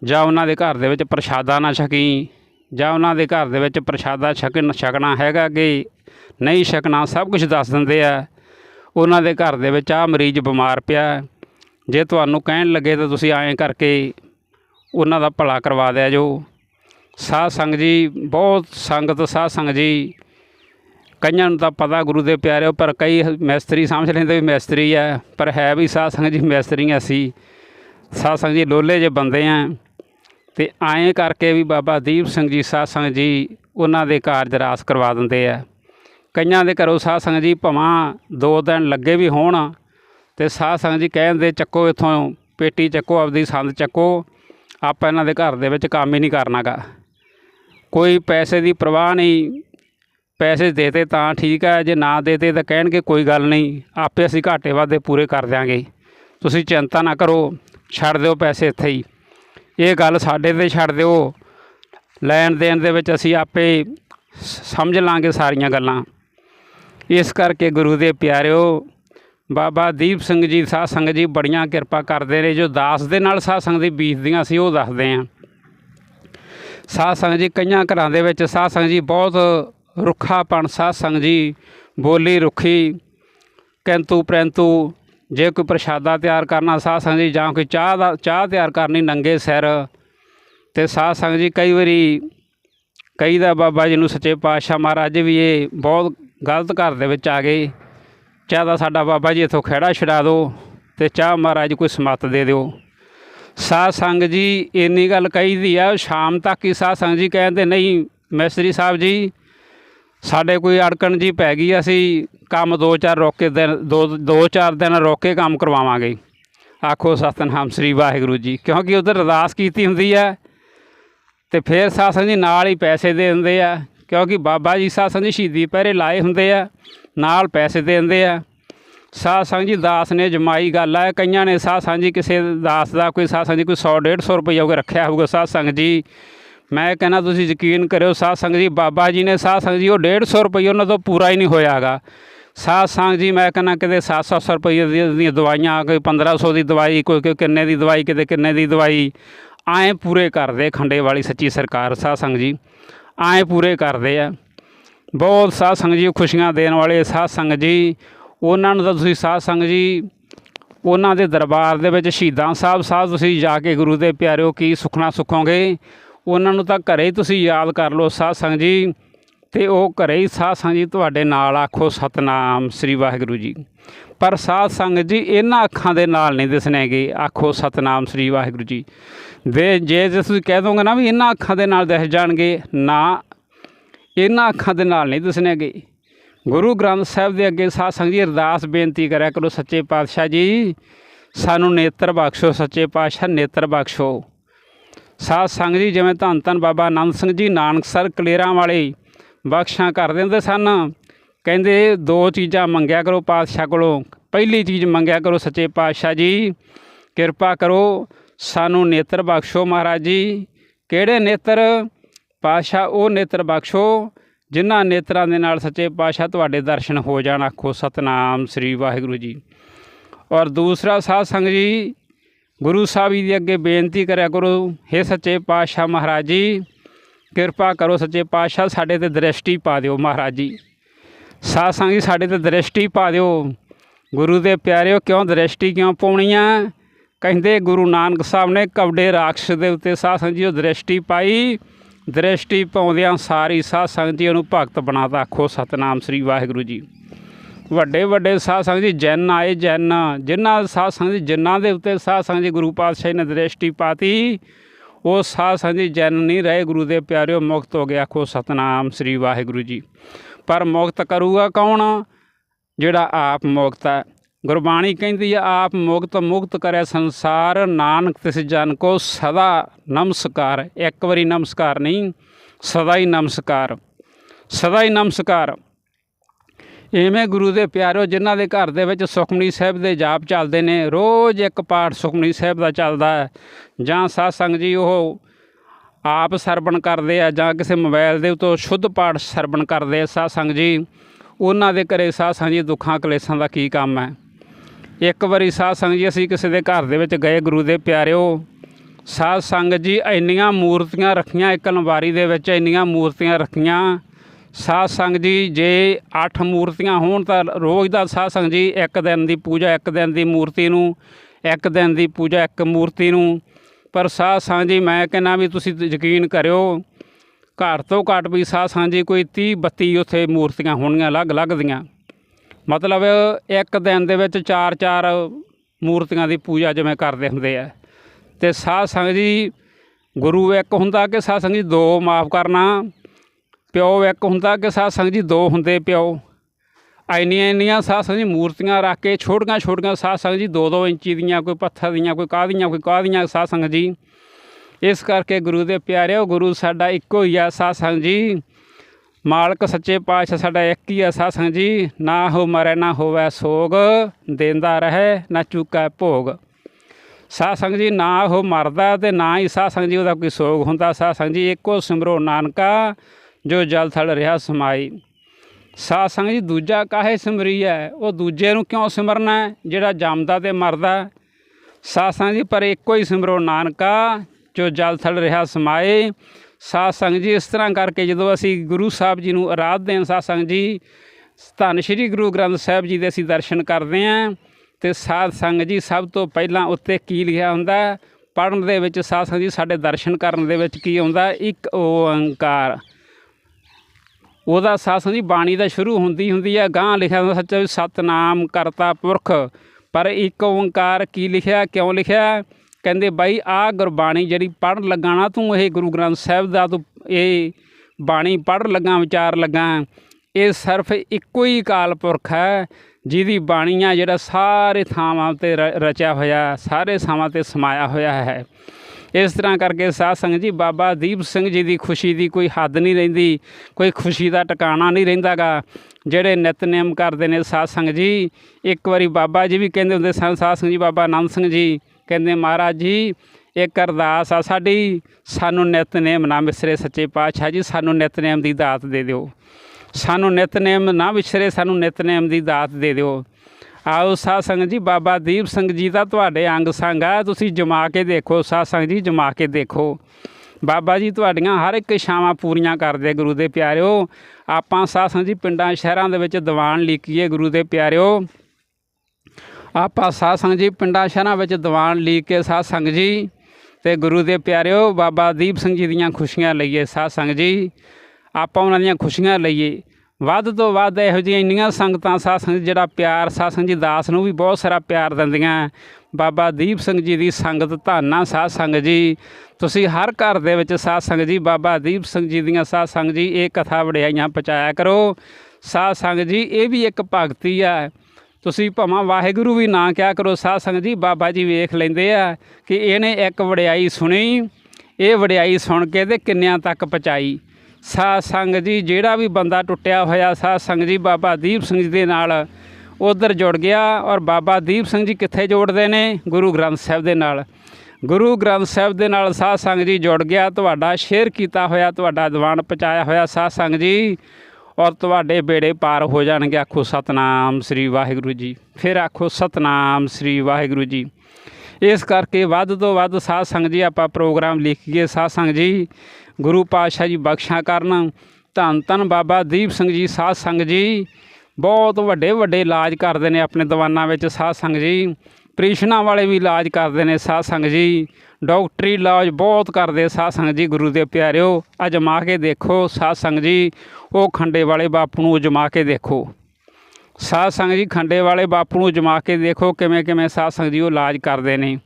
ਜਾਂ ਉਹਨਾਂ ਦੇ ਘਰ ਦੇ ਵਿੱਚ ਪ੍ਰਸ਼ਾਦਾ ਨਾ ਛਕੀ, ਜਾਂ ਉਹਨਾਂ ਦੇ ਘਰ ਦੇ ਵਿੱਚ ਪ੍ਰਸ਼ਾਦਾ ਛਕਣ, ਛਕਣਾ ਹੈਗਾ ਕਿ ਨਹੀਂ ਛਕਣਾ, ਸਭ ਕੁਝ ਦੱਸ ਦਿੰਦੇ ਆ। ਉਹਨਾਂ ਦੇ ਘਰ ਦੇ ਵਿੱਚ ਆ ਮਰੀਜ਼ ਬਿਮਾਰ ਪਿਆ। ਜੇ ਤੁਹਾਨੂੰ ਕਹਿਣ ਲੱਗੇ ਤਾਂ ਤੁਸੀਂ ਐਂ ਕਰਕੇ ਉਹਨਾਂ ਦਾ ਭਲਾ ਕਰਵਾ ਦਿਆ ਜੋ। ਸਾਧ ਸੰਗ ਜੀ, ਬਹੁਤ ਸੰਗਤ ਸਾਧ ਸੰਗ ਜੀ ਕਈਆਂ ਨੂੰ ਤਾਂ ਪਤਾ ਗੁਰੂ ਦੇ ਪਿਆਰਿਓ ਪਰ ਕਈ ਮਿਸਤਰੀ ਸਮਝ ਲੈਂਦੇ ਵੀ ਮਿਸਤਰੀ ਆ ਪਰ ਹੈ ਵੀ ਸਾਧ ਸੰਗ ਜੀ ਮਿਸਤਰੀ ਸੀ। ਸਾਧ ਸੰਗ ਜੀ ਲੋਲੇ ਜੇ ਬੰਦੇ ਆ। ਤੇ ਐਂ ਕਰਕੇ ਵੀ ਬਾਬਾ ਦੀਪ ਸਿੰਘ ਜੀ, ਸਾਧ ਸੰਗ ਜੀ ਉਹਨਾਂ ਦੇ ਕਾਰਜ ਰਾਸ ਕਰਵਾ ਦਿੰਦੇ ਆ। ਕਈਆਂ ਦੇ ਘਰੋਂ ਸਾਧ ਸੰਗ ਜੀ ਭਵਾਂ ਦੋ ਦਿਨ ਲੱਗੇ ਵੀ ਹੋਣ, ਤੇ ਸਾਧ ਸੰਗ ਜੀ ਕਹਿੰਦੇ ਚੱਕੋ ਇੱਥੋਂ, ਪੇਟੀ ਚੱਕੋ, ਆਪਦੀ ਸੰਦ ਚੱਕੋ, ਆਪਾਂ ਇਹਨਾਂ ਦੇ ਘਰ ਦੇ ਵਿੱਚ ਕੰਮ ਹੀ ਨਹੀਂ ਕਰਨਾਗਾ। ਕੋਈ ਪੈਸੇ ਦੀ ਪਰਵਾਹ ਨਹੀਂ ਪੈਸੇ ਦੇਤੇ ਤਾਂ ਠੀਕ ਹੈ ਜੇ ਨਾ ਦੇਤੇ ਤਾਂ ਕਹਿਣਗੇ ਕੋਈ ਗੱਲ ਨਹੀਂ, ਆਪੇ ਅਸੀਂ ਘਾਟੇ ਵਾਧੇ ਪੂਰੇ ਕਰ ਦਿਆਂਗੇ। ਤੁਸੀਂ ਚਿੰਤਾ ਨਾ ਕਰੋ, ਛੱਡ ਦਿਓ ਪੈਸੇ ਇੱਥੇ ਹੀ। ਇਹ ਗੱਲ ਸਾਡੇ ਤੇ ਛੱਡ ਦਿਓ। ਲੈਣ ਦੇਣ ਦੇ ਵਿੱਚ ਅਸੀਂ ਆਪੇ ਸਮਝ ਲਾਂਗੇ ਸਾਰੀਆਂ ਗੱਲਾਂ। ਇਸ ਕਰਕੇ ਗੁਰੂ ਦੇ ਪਿਆਰਿਓ, ਬਾਬਾ ਦੀਪ ਸਿੰਘ ਜੀ, ਸਾਧ ਸੰਗਤ ਜੀ ਬੜੀਆਂ ਕਿਰਪਾ ਕਰਦੇ ਨੇ। ਜੋ ਦਾਸ ਦੇ ਨਾਲ ਸਾਧ ਸੰਗਤ ਦੀ ਬੀਤਦੀਆਂ ਸੀ, ਉਹ ਦੱਸਦੇ ਆਂ। ਸਾਧ ਸੰਗਤ ਜੀ ਕਈਆਂ ਘਰਾਂ ਦੇ ਵਿੱਚ, ਸਾਧ ਸੰਗਤ ਜੀ ਬਹੁਤ ਰੁੱਖਾਪਣ ਸਾਧ ਸੰਗਤ ਜੀ ਬੋਲੀ ਰੁੱਖੀ, ਕਿੰਤੂ ਪ੍ਰੰਤੂ, ਜੇ ਕੋਈ ਪ੍ਰਸ਼ਾਦਾ ਤਿਆਰ ਕਰਨਾ ਸਾਧ ਸੰਗਤ ਜੀ ਜਾਂ ਕੋਈ ਚਾਹ ਦਾ, ਚਾਹ ਤਿਆਰ ਕਰਨੀ ਨੰਗੇ ਸਿਰ, ਤੇ ਸਾਧ ਸੰਗਤ ਜੀ ਕਈ ਵਾਰੀ ਕਈ ਦਾ ਬਾਬਾ ਜੀ ਨੂੰ ਸੱਚੇ ਪਾਤਸ਼ਾਹ ਮਹਾਰਾਜ ਵੀ ਇਹ ਬਹੁਤ ਗਲਤ ਘਰ ਦੇ ਵਿੱਚ ਆ ਗਏ। ਚਾਹ ਦਾ ਸਾਡਾ ਬਾਬਾ ਜੀ ਇੱਥੋਂ ਖਹਿੜਾ ਛਡਾ ਦਿਓ ਤੇ ਚਾਹ ਮਹਾਰਾਜ ਕੋਈ ਸਮੱਤ ਦੇ ਦਿਓ। ਸਾਧ ਸੰਗ ਜੀ ਇੰਨੀ ਗੱਲ ਕਹੀਦੀ ਆ, ਸ਼ਾਮ ਤੱਕ ਹੀ ਸਾਧ ਸੰਗ ਜੀ ਕਹਿੰਦੇ, ਨਹੀਂ, ਮਿਸਤਰੀ ਸਾਹਿਬ ਜੀ ਸਾਡੇ ਕੋਈ ਅੜਕਣ ਜੀ ਪੈ ਗਈ, ਅਸੀਂ ਕੰਮ ਦੋ ਚਾਰ ਰੋਕ ਕੇ ਦਿਨ, ਦੋ ਦੋ ਚਾਰ ਦਿਨ ਰੋਕ ਕੇ ਕੰਮ ਕਰਵਾਵਾਂਗੇ। ਆਖੋ ਸਤਨਾਮ ਸ੍ਰੀ ਵਾਹਿਗੁਰੂ ਜੀ, ਕਿਉਂਕਿ ਉਧਰ ਅਰਦਾਸ ਕੀਤੀ ਹੁੰਦੀ ਹੈ ਤੇ ਫਿਰ ਸਾਧ ਜੀ ਨਾਲ ਹੀ ਪੈਸੇ ਦੇ ਦਿੰਦੇ ਆ, ਕਿਉਂਕਿ ਬਾਬਾ ਜੀ ਸਾਧ ਜੀ ਸ਼ਹੀਦੀ ਪਹਿਰੇ ਲਾਏ ਹੁੰਦੇ ਆ, ਨਾਲ ਪੈਸੇ ਦੇ ਦਿੰਦੇ ਆ। ਸਾਧ ਸੰਗ ਜੀ ਦਾਸ ਨੇ ਜਮਾਈ ਗੱਲ ਆ, ਕਈਆਂ ਨੇ ਸਾਧ ਸੰਗ ਜੀ ਕਿਸੇ ਦਾਸ ਦਾ ਕੋਈ, ਸਾਧ ਸੰਗ ਜੀ ਕੋਈ 100 150 ਰੁਪਈਆ ਉਹ ਰੱਖਿਆ ਹੋਊਗਾ ਸਾਧ ਸੰਗ ਜੀ। ਮੈਂ ਕਹਿੰਦਾ ਤੁਸੀਂ ਯਕੀਨ ਕਰਿਓ, ਸਾਧ ਸੰਗ ਜੀ, ਬਾਬਾ ਜੀ ਨੇ, ਸਾਧ ਸੰਗ ਜੀ, ਉਹ 150 ਰੁਪਈਆ ਉਹਨਾਂ ਤੋਂ ਪੂਰਾ ਹੀ ਨਹੀਂ ਹੋਇਆਗਾ। ਸਾਧ ਸੰਗ ਜੀ, ਮੈਂ ਕਹਿੰਦਾ ਕਿਤੇ 700 ਰੁਪਈਏ ਦੀਆਂ ਦਵਾਈਆਂ, ਕੋਈ 1500 ਦੀ ਦਵਾਈ, ਕੋਈ ਕੋਈ ਕਿੰਨੇ ਦੀ ਦਵਾਈ, ਕਿਤੇ ਕਿੰਨੇ ਦੀ ਦਵਾਈ ਆਏ ਪੂਰੇ ਕਰਦੇ ਖੰਡੇ ਵਾਲੀ ਸੱਚੀ ਸਰਕਾਰ ਸਾਧ ਸੰਗ ਜੀ। ਆਏ ਪੂਰੇ ਕਰਦੇ ਆ। ਬਹੁਤ ਸਾਧ ਸੰਗ ਜੀ ਖੁਸ਼ੀਆਂ ਦੇਣ ਵਾਲੇ ਸਾਧ ਸੰਗ ਜੀ। ਉਹਨਾਂ ਨੂੰ ਤਾਂ ਤੁਸੀਂ ਸਾਧ ਸੰਗ ਜੀ, ਉਹਨਾਂ ਦੇ ਦਰਬਾਰ ਦੇ ਵਿੱਚ ਸ਼ਹੀਦਾਂ ਸਾਹਿਬ ਸਾਹਿਬ ਤੁਸੀਂ ਜਾ ਕੇ ਗੁਰੂ ਦੇ ਪਿਆਰਿਓ ਕੀ ਸੁਖਣਾ ਸੁਖੋਗੇ? ਉਹਨਾਂ ਨੂੰ ਤਾਂ ਘਰੇ ਹੀ ਤੁਸੀਂ ਯਾਦ ਕਰ ਲਓ ਸਾਧ ਸੰਗ ਜੀ। ਤੇ ਉਹ ਘਰੇ ਹੀ ਸਾਧ ਸੰਗ ਜੀ ਤੁਹਾਡੇ ਨਾਲ ਆਖੋ, ਸਤਨਾਮ ਸ੍ਰੀ ਵਾਹਿਗੁਰੂ ਜੀ। ਪਰ ਸਾਧ ਸੰਗਤ ਜੀ, ਇਹਨਾਂ ਅੱਖਾਂ ਦੇ ਨਾਲ ਨਹੀਂ ਦਿਸਣੇਗੇ ਆਖੋ, ਸਤਨਾਮ ਸ੍ਰੀ ਵਾਹਿਗੁਰੂ ਜੀ। ਦੇ ਜੇ ਤੁਸੀਂ ਕਹਿ ਦੋਗੇ ਨਾ ਵੀ ਇਹਨਾਂ ਅੱਖਾਂ ਦੇ ਨਾਲ ਦਿਸ ਜਾਣਗੇ, ਨਾ, ਇਹਨਾਂ ਅੱਖਾਂ ਦੇ ਨਾਲ ਨਹੀਂ ਦਿਸਣੇਗੇ ਗੁਰੂ ਗ੍ਰੰਥ ਸਾਹਿਬ ਦੇ ਅੱਗੇ ਸਾਧ ਸੰਗਤ ਜੀ ਅਰਦਾਸ ਬੇਨਤੀ ਕਰਿਆ ਕਰੋ, ਸੱਚੇ ਪਾਤਸ਼ਾਹ ਜੀ। ਸਾਨੂੰ ਨੇਤਰ ਬਖਸ਼ੋ, ਸੱਚੇ ਪਾਤਸ਼ਾਹ ਨੇਤਰ ਬਖਸ਼ੋ। ਸਾਧ ਸੰਗਤ ਜੀ, ਜਿਵੇਂ ਧੰਨ ਧੰਨ ਬਾਬਾ ਆਨੰਦ ਸਿੰਘ ਜੀ ਨਾਨਕਸਰ ਕਲੇਰਾਂ ਵਾਲੇ ਬਖਸ਼ਾਂ ਕਰ ਦਿੰਦੇ ਸਨ। ਕਹਿੰਦੇ, ਦੋ ਚੀਜ਼ਾਂ ਮੰਗਿਆ ਕਰੋ ਪਾਤਸ਼ਾਹ ਕੋਲੋਂ। ਪਹਿਲੀ ਚੀਜ਼ ਮੰਗਿਆ ਕਰੋ ਸੱਚੇ ਪਾਤਸ਼ਾਹ ਜੀ, ਕਿਰਪਾ ਕਰੋ, ਸਾਨੂੰ ਨੇਤਰ ਬਖਸ਼ੋ ਮਹਾਰਾਜ ਜੀ। ਕਿਹੜੇ ਨੇਤਰ? ਪਾਤਸ਼ਾਹ, ਉਹ ਨੇਤਰ ਬਖਸ਼ੋ, ਜਿਨ੍ਹਾਂ ਨੇਤਰਾਂ ਦੇ ਨਾਲ ਸੱਚੇ ਪਾਤਸ਼ਾਹ ਤੁਹਾਡੇ ਦਰਸ਼ਨ ਹੋ ਜਾਣ। ਆਖੋ, ਸਤਨਾਮ ਸ੍ਰੀ ਵਾਹਿਗੁਰੂ ਜੀ। ਔਰ ਦੂਸਰਾ ਸਾਧ ਸੰਗਤ ਜੀ ਗੁਰੂ ਸਾਹਿਬ ਜੀ ਦੇ ਅੱਗੇ ਬੇਨਤੀ ਕਰਿਆ ਕਰੋ हे ਸੱਚੇ ਪਾਤਸ਼ਾਹ ਮਹਾਰਾਜ ਜੀ, ਕਿਰਪਾ ਕਰੋ ਸੱਚੇ ਪਾਤਸ਼ਾਹ ਸਾਡੇ ਤੇ ਦ੍ਰਿਸ਼ਟੀ ਪਾ ਦਿਓ ਮਹਾਰਾਜ ਜੀ। ਸਾਧ ਸੰਗਤ ਜੀ, ਸਾਡੇ ਤੇ ਦ੍ਰਿਸ਼ਟੀ ਪਾ ਦਿਓ। ਗੁਰੂ ਦੇ ਪਿਆਰਿਓ, ਕਿਉਂ ਦ੍ਰਿਸ਼ਟੀ ਕਿਉਂ ਪਾਉਣੀ ਆ? ਕਹਿੰਦੇ ਗੁਰੂ ਨਾਨਕ ਸਾਹਿਬ ਨੇ ਕਵੜੇ ਰਾਖਸ਼ ਦੇ ਉੱਤੇ ਸਾਧ ਸੰਗਤ ਜੀ ਉਹ ਦ੍ਰਿਸ਼ਟੀ ਪਾਈ। ਦ੍ਰਿਸ਼ਟੀ ਪਾਉਂਦਿਆਂ ਸਾਰੀ ਸਾਧ ਸੰਗਤ ਜੀ ਉਹਨੂੰ ਭਗਤ ਬਣਾਤਾ ਆਖੋ, ਸਤਨਾਮ ਸ੍ਰੀ ਵਾਹਿਗੁਰੂ ਜੀ। ਵੱਡੇ ਵੱਡੇ ਸਾਧ ਸੰਗਤ ਜੀ, ਜਨ ਆਏ ਜਨ, ਜਿਨ੍ਹਾਂ ਸਾਧ ਸੰਗਤ ਜੀ, ਜਿਨ੍ਹਾਂ ਦੇ ਉੱਤੇ ਸਾਧ ਸੰਗਤ ਜੀ ਗੁਰੂ ਪਾਤਸ਼ਾਹ ਨੇ ਦ੍ਰਿਸ਼ਟੀ ਪਾਤੀ ਉਹ ਸਾਧ ਸੰਗਤ ਜੀ ਜਨ ਨਹੀਂ ਰਹੇ। ਗੁਰੂ ਦੇ ਪਿਆਰਿਓ, ਮੁਕਤ ਹੋ ਗਿਆ ਆਖੋ, ਸਤਨਾਮ ਸ੍ਰੀ ਵਾਹਿਗੁਰੂ ਜੀ। ਪਰ ਮੁਕਤ ਕਰੂਗਾ ਕੌਣ? ਜਿਹੜਾ ਆਪ ਮੁਕਤ ਹੈ। ਗੁਰਬਾਣੀ ਕਹਿੰਦੀ ਹੈ, ਆਪ ਮੁਕਤ ਮੁਕਤ ਕਰੇ ਸੰਸਾਰ। ਨਾਨਕ ਤਿਸ ਜਨ ਕੋ ਸਦਾ ਨਮਸਕਾਰ। ਇੱਕ ਵਾਰੀ ਨਮਸਕਾਰ ਨਹੀਂ, ਸਦਾ ਹੀ ਨਮਸਕਾਰ। ਸਦਾ ਹੀ ਨਮਸਕਾਰ। ਇਵੇਂ ਗੁਰੂ ਦੇ ਪਿਆਰਿਓ ਜਿਨ੍ਹਾਂ ਦੇ ਘਰ ਦੇ ਵਿੱਚ ਸੁਖਮਨੀ ਸਾਹਿਬ ਦੇ ਜਾਪ ਚੱਲਦੇ ਨੇ, ਰੋਜ਼ ਇੱਕ ਪਾਠ ਸੁਖਮਨੀ ਸਾਹਿਬ ਦਾ ਚੱਲਦਾ ਹੈ। ਜਾਂ ਸਾਧ ਸੰਗਤ ਜੀ, ਉਹ ਆਪ ਸਰਵਣ ਕਰਦੇ ਆ, ਜਾਂ ਕਿਸੇ ਮੋਬਾਈਲ ਦੇ ਉੱਤੋਂ ਸ਼ੁੱਧ ਪਾਠ ਸਰਵਣ ਕਰਦੇ ਆ ਸਾਧ ਸੰਗਤ ਜੀ। ਉਹਨਾਂ ਦੇ ਘਰੇ ਸਾਧ ਸੰਗਤ ਜੀ ਦੁੱਖਾਂ ਕਲੇਸ਼ਾਂ ਦਾ ਕੀ ਕੰਮ ਹੈ? ਇੱਕ ਵਾਰੀ ਸਾਧ ਸੰਗਤ ਜੀ, ਅਸੀਂ ਕਿਸੇ ਦੇ ਘਰ ਦੇ ਵਿੱਚ ਗਏ ਗੁਰੂ ਦੇ ਪਿਆਰਿਓ ਸਾਧ ਸੰਗਤ ਜੀ ਇੰਨੀਆਂ ਮੂਰਤੀਆਂ ਰੱਖੀਆਂ, ਇੱਕ ਅਲਮਾਰੀ ਦੇ ਵਿੱਚ ਇੰਨੀਆਂ ਮੂਰਤੀਆਂ ਰੱਖੀਆਂ ਸਾਧ ਸੰਗਤ ਜੀ, ਜੇ 8 ਮੂਰਤੀਆਂ ਹੋਣ ਤਾਂ ਰੋਜ਼ ਦਾ ਸਾਧ ਸੰਗਤ ਜੀ, ਇੱਕ ਦਿਨ ਦੀ ਪੂਜਾ, ਇੱਕ ਦਿਨ ਦੀ ਮੂਰਤੀ ਨੂੰ, ਇੱਕ ਦਿਨ ਦੀ ਪੂਜਾ, ਇੱਕ ਮੂਰਤੀ ਨੂੰ। ਪਰ ਸਾਧ ਸੰਗਤ ਜੀ, ਮੈਂ ਕਹਿੰਦਾ ਵੀ ਤੁਸੀਂ ਯਕੀਨ ਕਰਿਓ, ਘੱਟ ਤੋਂ ਘੱਟ ਵੀ ਸਾਧ ਸੰਗਤ ਜੀ, ਕੋਈ 30 32 ਉੱਥੇ ਮੂਰਤੀਆਂ ਹੋਣਗੀਆਂ, ਅਲੱਗ-ਅਲੱਗ ਦੀਆਂ। ਮਤਲਬ ਇੱਕ ਦਿਨ ਦੇ ਵਿੱਚ ਚਾਰ ਚਾਰ ਮੂਰਤੀਆਂ ਦੀ ਪੂਜਾ ਜਿਵੇਂ ਕਰਦੇ ਹੁੰਦੇ ਆ। ਤੇ ਸਾਧ ਸੰਗਤ ਜੀ, ਗੁਰੂ ਇੱਕ ਹੁੰਦਾ ਕਿ ਸਾਧ ਸੰਗਤ ਜੀ ਦੋ ਮਾਫ ਕਰਨਾ ਪਿਓ ਇੱਕ ਹੁੰਦਾ ਕਿ ਸਾਧ ਸੰਗਤ ਜੀ ਦੋ ਹੁੰਦੇ ਪਿਓ। ਇੰਨੀਆਂ ਇੰਨੀਆਂ ਸਾਧ ਸੰਗਤ ਜੀ ਮੂਰਤੀਆਂ ਰੱਖ ਕੇ ਛੋਟੀਆਂ ਛੋਟੀਆਂ ਸਾਧ ਸੰਗਤ ਜੀ ਦੋ ਦੋ ਇੰਚੀ ਦੀਆਂ, ਕੋਈ ਪੱਥਰ ਦੀਆਂ, ਕੋਈ ਕਾਹਦੀਆਂ ਕੋਈ ਕਾਹਦੀਆਂ ਸਾਧ ਸੰਗਤ ਜੀ। ਇਸ ਕਰਕੇ ਗੁਰੂ ਦੇ ਪਿਆਰਿਓ, ਗੁਰੂ ਸਾਡਾ ਇੱਕੋ ਹੀ ਆ ਸਾਧ ਸੰਗਤ ਜੀ। ਮਾਲਕ, ਸੱਚੇ ਪਾਤਸ਼ਾਹ ਸਾਡਾ ਇੱਕ ਹੀ ਆ ਸਾਧ ਸੰਗਤ ਜੀ। ਨਾ ਹੋ ਮਰੇ, ਨਾ ਹੋਵੇ ਸੋਗ, ਦੇਂਦਾ ਰਹੇ, ਨਾ ਚੁੱਕਾ ਭੋਗ। ਸਾਧ ਸੰਗਤ ਜੀ ਨਾ ਉਹ ਮਰਦਾ ਤੇ ਨਾ ਹੀ ਸਾਧ ਸੰਗਤ ਜੀ ਉਹਦਾ ਕੋਈ ਸੋਗ ਹੁੰਦਾ। ਸਾਧ ਸੰਗਤ ਜੀ ਇੱਕੋ ਸਿਮਰੋ ਨਾਨਕਾ ਜੋ ਜਲ ਥਲ ਰਿਹਾ ਸਮਾਈ। ਸਾਧ ਸੰਗਤ ਜੀ, ਦੂਜਾ ਕਾਹੇ ਸਿਮਰੀ ਹੈ ਉਹ ਦੂਜੇ ਨੂੰ ਕਿਉਂ ਸਿਮਰਨਾ ਜਿਹੜਾ ਜੰਮਦਾ ਤੇ ਮਰਦਾ ਹੈ? ਸਾਧ ਸੰਗਤ ਜੀ, ਪਰ ਇੱਕੋ ਹੀ ਸਿਮਰੋ ਨਾਨਕਾ, ਜੋ ਜਲ ਥਲ ਰਿਹਾ ਸਮਾਏ ਸਾਧ ਸੰਗਤ ਜੀ, ਇਸ ਤਰ੍ਹਾਂ ਕਰਕੇ ਜਦੋਂ ਅਸੀਂ ਗੁਰੂ ਸਾਹਿਬ ਜੀ ਨੂੰ ਆਰਾਧਦੇ ਹਾਂ ਸਾਧ ਸੰਗਤ ਜੀ, ਧੰਨ ਸ਼੍ਰੀ ਗੁਰੂ ਗ੍ਰੰਥ ਸਾਹਿਬ ਜੀ ਦੇ ਅਸੀਂ ਦਰਸ਼ਨ ਕਰਦੇ ਹਾਂ। ਤੇ ਸਾਧ ਸੰਗਤ ਜੀ, ਸਭ ਤੋਂ ਪਹਿਲਾਂ ਉੱਤੇ ਕੀ ਲਿਖਿਆ ਹੁੰਦਾ ਪੜਨ ਦੇ ਵਿੱਚ, ਸਾਧ ਸੰਗਤ ਜੀ, ਸਾਡੇ ਦਰਸ਼ਨ ਕਰਨ ਦੇ ਵਿੱਚ ਕੀ ਆਉਂਦਾ ਇੱਕ ਓੰਕਾਰ। ਉਹਦਾ ਸਾਧ ਦੀ ਬਾਣੀ ਦਾ ਸ਼ੁਰੂ ਹੁੰਦੀ ਹੁੰਦੀ ਹੈ ਗਾਂ ਲਿਖਿਆ ਹੁੰਦਾ ਸੱਚਾ, ਵੀ ਸਤਨਾਮ ਕਰਤਾ ਪੁਰਖ। ਪਰ ਇੱਕ ਓੰਕਾਰ ਕੀ ਲਿਖਿਆ, ਕਿਉਂ ਲਿਖਿਆ? ਕਹਿੰਦੇ, ਬਾਈ, ਆ ਗੁਰਬਾਣੀ ਜਿਹੜੀ ਪੜਨ ਲੱਗਾ ਨਾ ਤੂੰ, ਇਹ ਗੁਰੂ ਗ੍ਰੰਥ ਸਾਹਿਬ ਦਾ ਤੂੰ, ਇਹ ਬਾਣੀ ਪੜ੍ਹ ਲੱਗਾ, ਵਿਚਾਰ ਲੱਗਾ, ਇਹ ਸਿਰਫ ਇੱਕੋ ਹੀ ਕਾਲ ਪੁਰਖ ਹੈ, ਜਿਹਦੀ ਬਾਣੀ ਆ ਜਿਹੜਾ ਸਾਰੇ ਥਾਵਾਂ ਤੇ ਰ- ਰਚਿਆ ਹੋਇਆ, ਸਾਰੇ ਥਾਵਾਂ ਤੇ ਸਮਾਇਆ ਹੋਇਆ ਹੈ। ਇਸ ਤਰ੍ਹਾਂ ਕਰਕੇ ਸਾਧ ਸੰਗਤ ਜੀ, ਬਾਬਾ ਦੀਪ ਸਿੰਘ ਜੀ ਦੀ ਖੁਸ਼ੀ ਦੀ ਕੋਈ ਹੱਦ ਨਹੀਂ ਰਹਿੰਦੀ, ਕੋਈ ਖੁਸ਼ੀ ਦਾ ਟਿਕਾਣਾ ਨਹੀਂ ਰਹਿੰਦਾਗਾ। ਜਿਹੜੇ ਨਿਤਨੇਮ ਕਰਦੇ ਨੇ ਸਾਧ ਸੰਗਤ ਜੀ, ਇੱਕ ਵਾਰੀ ਬਾਬਾ ਜੀ ਵੀ ਕਹਿੰਦੇ ਹੁੰਦੇ ਸਨ, ਸਾਧ ਸੰਗਤ ਜੀ, ਬਾਬਾ ਆਨੰਦ ਸਿੰਘ ਜੀ ਕਹਿੰਦੇ, ਮਹਾਰਾਜ ਜੀ, ਇੱਕ ਅਰਦਾਸ ਆ ਸਾਡੀ, ਸਾਨੂੰ ਨਿਤਨੇਮ ਨਾ ਵਿਸਰੇ ਸੱਚੇ ਪਾਤਸ਼ਾਹ ਜੀ, ਸਾਨੂੰ ਨਿਤਨੇਮ ਦੀ ਦਾਤ ਦੇ ਦਿਓ। ਸਾਨੂੰ ਨਿਤਨੇਮ ਨਾ ਵਿਸਰੇ, ਸਾਨੂੰ ਨਿਤਨੇਮ ਦੀ ਦਾਤ ਦੇ ਦਿਓ। ਆਓ ਸਾਧ ਸੰਗਤ ਜੀ, ਬਾਬਾ ਦੀਪ ਸਿੰਘ ਜੀ ਦਾ ਤੁਹਾਡੇ ਅੰਗ ਸੰਗ ਆ। ਤੁਸੀਂ ਜਮਾ ਕੇ ਦੇਖੋ, ਸਾਧ ਸੰਗਤ ਜੀ ਜਮਾ ਕੇ ਦੇਖੋ। ਬਾਬਾ ਜੀ ਤੁਹਾਡੀਆਂ ਹਰ ਇੱਕ ਇਛਾਵਾਂ ਪੂਰੀਆਂ ਕਰਦੇ ਗੁਰੂ ਦੇ ਪਿਆਰਿਓ। ਆਪਾਂ ਸਾਧ ਸੰਗਤ ਜੀ ਪਿੰਡਾਂ, ਸ਼ਹਿਰਾਂ ਦੇ ਵਿੱਚ ਦੀਵਾਨ ਲਿਖੀਏ ਗੁਰੂ ਦੇ ਪਿਆਰਿਓ। ਆਪਾਂ ਸਾਧ ਸੰਗਤ ਜੀ ਪਿੰਡਾਂ, ਸ਼ਹਿਰਾਂ ਵਿੱਚ ਦੀਵਾਨ ਲੀਕ ਕੇ ਸਾਧ ਸੰਗਤ ਜੀ ਤੇ ਗੁਰੂ ਦੇ ਪਿਆਰਿਓ, ਬਾਬਾ ਦੀਪ ਸਿੰਘ ਜੀ ਦੀਆਂ ਖੁਸ਼ੀਆਂ ਲਈਏ ਸਾਧ ਸੰਗਤ ਜੀ। ਆਪਾਂ ਉਹਨਾਂ ਦੀਆਂ ਖੁਸ਼ੀਆਂ ਲਈਏ। ਵੱਧ ਤੋਂ ਵੱਧ ਇਹੋ ਜਿਹੀਆਂ ਇੰਨੀਆਂ ਸੰਗਤਾਂ ਸਾਧ ਜਿਹੜਾ ਪਿਆਰ ਸਾਧ ਜੀ ਦਾਸ ਨੂੰ ਵੀ ਬਹੁਤ ਸਾਰਾ ਪਿਆਰ ਦਿੰਦੀਆਂ। ਬਾਬਾ ਦੀਪ ਸਿੰਘ ਜੀ ਦੀ ਸੰਗਤ ਧਾਨਾ ਸਾਧ ਸੰਗਤ ਜੀ। ਤੁਸੀਂ ਹਰ ਘਰ ਦੇ ਵਿੱਚ ਸਾਧ ਸੰਗਤ ਜੀ, ਬਾਬਾ ਦੀਪ ਸਿੰਘ ਜੀ ਦੀਆਂ ਸਾਧ ਸੰਗਤ ਜੀ, ਇਹ ਕਥਾ ਵਡਿਆਈਆਂ ਪਹੁੰਚਾਇਆ ਕਰੋ। ਸਾਧ ਸੰਗਤ ਜੀ, ਇਹ ਵੀ ਇੱਕ ਭਗਤੀ ਆ। ਤੁਸੀਂ ਭਾਵੇਂ ਵਾਹਿਗੁਰੂ ਵੀ ਨਾ ਕਿਹਾ ਕਰੋ ਸਾਧ ਸੰਗਤ ਜੀ, ਬਾਬਾ ਜੀ ਵੇਖ ਲੈਂਦੇ ਆ ਕਿ ਇਹਨੇ ਇੱਕ ਵਡਿਆਈ ਸੁਣੀ। ਇਹ ਵਡਿਆਈ ਸੁਣ ਕੇ ਤੇ ਕਿੰਨਿਆਂ ਤੱਕ ਪਹੁੰਚਾਈ। ਸਾਧ ਸੰਗਤ ਜੀ, ਜਿਹੜਾ ਵੀ ਬੰਦਾ ਟੁੱਟਿਆ ਹੋਇਆ ਸਾਧ ਸੰਗਤ ਜੀ, ਬਾਬਾ ਦੀਪ ਸਿੰਘ ਜੀ ਦੇ ਨਾਲ ਉਧਰ ਜੁੜ ਗਿਆ ਔਰ ਬਾਬਾ ਦੀਪ ਸਿੰਘ ਜੀ ਕਿੱਥੇ ਜੋੜਦੇ ਨੇ? ਗੁਰੂ ਗ੍ਰੰਥ ਸਾਹਿਬ ਦੇ ਨਾਲ। ਗੁਰੂ ਗ੍ਰੰਥ ਸਾਹਿਬ ਦੇ ਨਾਲ ਸਾਧ ਸੰਗਤ ਜੀ ਜੁੜ ਗਿਆ, ਤੁਹਾਡਾ ਸ਼ੇਅਰ ਕੀਤਾ ਹੋਇਆ, ਤੁਹਾਡਾ ਦੀਵਾਨ ਪਹੁੰਚਾਇਆ ਹੋਇਆ ਸਾਧ ਸੰਗਤ ਜੀ ਔਰ ਤੁਹਾਡੇ ਬੇੜੇ ਪਾਰ ਹੋ ਜਾਣਗੇ। ਆਖੋ ਸਤਨਾਮ ਸ੍ਰੀ ਵਾਹਿਗੁਰੂ ਜੀ। ਫਿਰ ਆਖੋ ਸਤਨਾਮ ਸ੍ਰੀ ਵਾਹਿਗੁਰੂ ਜੀ। ਇਸ ਕਰਕੇ ਵੱਧ ਤੋਂ ਵੱਧ ਸਾਧ ਸੰਗਤ ਜੀ ਆਪਾਂ ਪ੍ਰੋਗਰਾਮ ਲਿਖੀਏ। ਸਾਧ ਸੰਗਤ ਜੀ ਗੁਰੂ ਪਾਤਸ਼ਾਹ ਜੀ ਬਖਸ਼ਾ ਕਰਨ। ਧੰਨ ਧੰਨ ਬਾਬਾ ਦੀਪ ਸਿੰਘ ਜੀ, ਸਾਧ ਸੰਗਤ ਜੀ। ਬਹੁਤ ਵੱਡੇ ਵੱਡੇ ਇਲਾਜ ਕਰਦੇ ਨੇ ਆਪਣੇ ਦੀਵਾਨਾਂ ਵਿੱਚ ਸਾਧ ਸੰਗਤ ਜੀ। ਪ੍ਰੀਸ਼ਨਾਂ ਵਾਲੇ ਵੀ ਇਲਾਜ ਕਰਦੇ ਨੇ ਸਾਧ ਸੰਗਤ ਜੀ। ਡਾਕਟਰੀ ਇਲਾਜ ਬਹੁਤ ਕਰਦੇ ਸਾਧ ਸੰਗਤ ਜੀ, ਗੁਰੂ ਦੇ ਪਿਆਰਿਓ। ਅਜਮਾ ਕੇ ਦੇਖੋ ਸਾਧ ਸੰਗਤ ਜੀ, ਉਹ ਖੰਡੇ ਵਾਲੇ ਬਾਪੂ ਨੂੰ ਅਜਮਾ ਕੇ ਦੇਖੋ। ਸਾਧ ਸੰਗਤ ਜੀ, ਖੰਡੇ ਵਾਲੇ ਬਾਪੂ ਨੂੰ ਜਮਾ ਕੇ ਦੇਖੋ ਕਿਵੇਂ ਕਿਵੇਂ ਸਾਧ ਸੰਗਤ ਜੀ ਉਹ ਇਲਾਜ ਕਰਦੇ ਨੇ।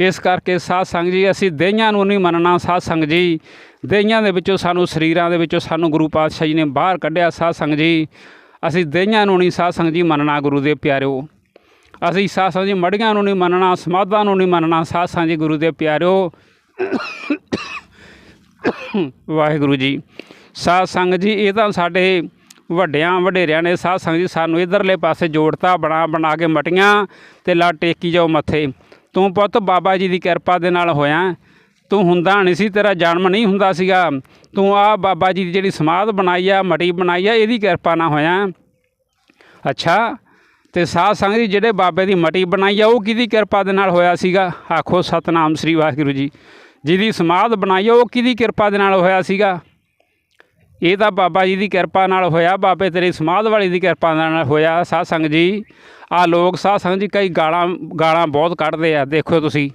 ਇਸ ਕਰਕੇ ਸਾਧ ਸੰਗਤ ਜੀ, ਅਸੀਂ ਦੇਈਆਂ ਨੂੰ ਨਹੀਂ ਮੰਨਣਾ ਸਾਧ ਸੰਗਤ ਜੀ। ਦੇਈਆਂ ਦੇ ਵਿੱਚੋਂ ਸਾਨੂੰ ਸਰੀਰਾਂ ਦੇ ਵਿੱਚੋਂ ਸਾਨੂੰ ਗੁਰੂ ਪਾਤਸ਼ਾਹ ਜੀ ਨੇ ਬਾਹਰ ਕੱਢਿਆ ਸਾਧ ਸੰਗਤ ਜੀ। ਅਸੀਂ ਦੇਈਆਂ ਨੂੰ ਨਹੀਂ ਸਾਧ ਸੰਗਤ ਜੀ ਮੰਨਣਾ ਗੁਰੂ ਦੇ ਪਿਆਰਿਓ। ਅਸੀਂ ਸਾਧ ਸੰਗਤ ਜੀ ਮੜੀਆਂ ਨੂੰ ਨਹੀਂ ਮੰਨਣਾ, ਸਮਾਧਾਂ ਨੂੰ ਨਹੀਂ ਮੰਨਣਾ, ਸਾਧ ਸੰਗਤ ਜੀ ਗੁਰੂ ਦੇ ਪਿਆਰਿਓ। ਵਾਹਿਗੁਰੂ ਜੀ, ਸਾਧ ਸੰਗਤ ਜੀ, ਇਹ ਤਾਂ ਸਾਡੇ ਵੱਡਿਆਂ ਵਡੇਰਿਆਂ ਨੇ ਸਾਧ ਸੰਗਤ ਜੀ ਸਾਨੂੰ ਇਧਰਲੇ ਪਾਸੇ ਜੋੜਤਾ, ਬਣਾ ਬਣਾ ਕੇ ਮਟੀਆਂ ਤੇ ਲਾ ਟੇਕੀ ਜਾਓ ਮੱਥੇ। ਤੂੰ ਪੁੱਤ ਬਾਬਾ ਜੀ ਦੀ ਕਿਰਪਾ ਦੇ ਨਾਲ ਹੋਇਆ। ਤੂੰ ਹੁੰਦਾ ਨਹੀਂ ਸੀ, ਤੇਰਾ ਜਨਮ ਨਹੀਂ ਹੁੰਦਾ ਸੀਗਾ। ਤੂੰ ਆ ਬਾਬਾ ਜੀ ਦੀ ਜਿਹੜੀ ਸਮਾਧ ਬਣਾਈ ਆ ਮਟੀ ਬਣਾਈ ਆ, ਇਹਦੀ ਕਿਰਪਾ ਨਾਲ ਹੋਇਆ। ਅੱਛਾ, ਤੇ ਸਾਧ ਸੰਗਤ ਜੀ ਜਿਹੜੇ ਬਾਬੇ ਦੀ ਮਟੀ ਬਣਾਈ ਆ, ਉਹ ਕਿਹਦੀ ਕਿਰਪਾ ਦੇ ਨਾਲ ਹੋਇਆ ਸੀਗਾ? ਆਖੋ ਸਤਨਾਮ ਸ੍ਰੀ ਵਾਹਿਗੁਰੂ ਜੀ। ਜਿਹਦੀ ਸਮਾਧ ਬਣਾਈ ਆ, ਉਹ ਕਿਹਦੀ ਕਿਰਪਾ ਦੇ ਨਾਲ ਹੋਇਆ ਸੀਗਾ? ਇਹ ਤਾਂ ਬਾਬਾ ਜੀ ਦੀ ਕਿਰਪਾ ਨਾਲ ਹੋਇਆ, ਬਾਬੇ ਤੇਰੀ ਸਮਾਧ ਵਾਲੀ ਦੀ ਕਿਰਪਾ ਨਾਲ ਹੋਇਆ। ਸਾਧ ਸੰਗਤ ਜੀ ਆ ਲੋਕ ਸਾਧ ਸੰਗਤ ਜੀ ਕਈ ਗਾਲਾਂ ਗਾਲਾਂ ਬਹੁਤ ਕੱਢਦੇ ਆ, ਦੇਖੋ ਤੁਸੀਂ।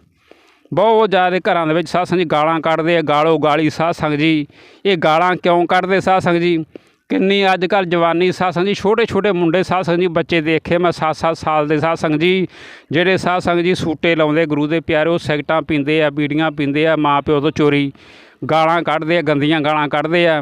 ਬਹੁਤ ਜ਼ਿਆਦਾ ਘਰਾਂ ਦੇ ਵਿੱਚ ਸਾਧ ਸੰਗਤ ਜੀ ਗਾਲਾਂ ਕੱਢਦੇ ਆ, ਗਾਲੋ ਗਾਲੀ ਸਾਧ ਸੰਗਤ ਜੀ। ਇਹ ਗਾਲਾਂ ਕਿਉਂ ਕੱਢਦੇ ਸਾਧ ਸੰਗਤ ਜੀ? ਕਿੰਨੀ ਅੱਜ ਕੱਲ ਜਵਾਨੀ ਸਾਧ ਸੰਗਤ ਜੀ ਛੋਟੇ ਛੋਟੇ ਮੁੰਡੇ ਸਾਧ ਸੰਗਤ ਜੀ, ਬੱਚੇ ਦੇਖੇ ਮੈਂ 7-7 ਸਾਲ ਦੇ ਸਾਧ ਸੰਗਤ ਜੀ। ਜਿਹੜੇ ਸਾਧ ਸੰਗਤ ਜੀ ਸੂਟੇ ਲਾਉਂਦੇ ਗੁਰੂ ਦੇ ਪਿਆਰੇ, ਉਹ ਸਿਗਟਾਂ ਪੀਂਦੇ ਆ, ਬੀੜੀਆਂ ਪੀਂਦੇ ਆ ਮਾਂ ਪਿਓ ਤੋਂ ਚੋਰੀ। ਗਾਲਾਂ ਕੱਢਦੇ ਆ, ਗੰਦੀਆਂ ਗਾਲਾਂ ਕੱਢਦੇ ਆ।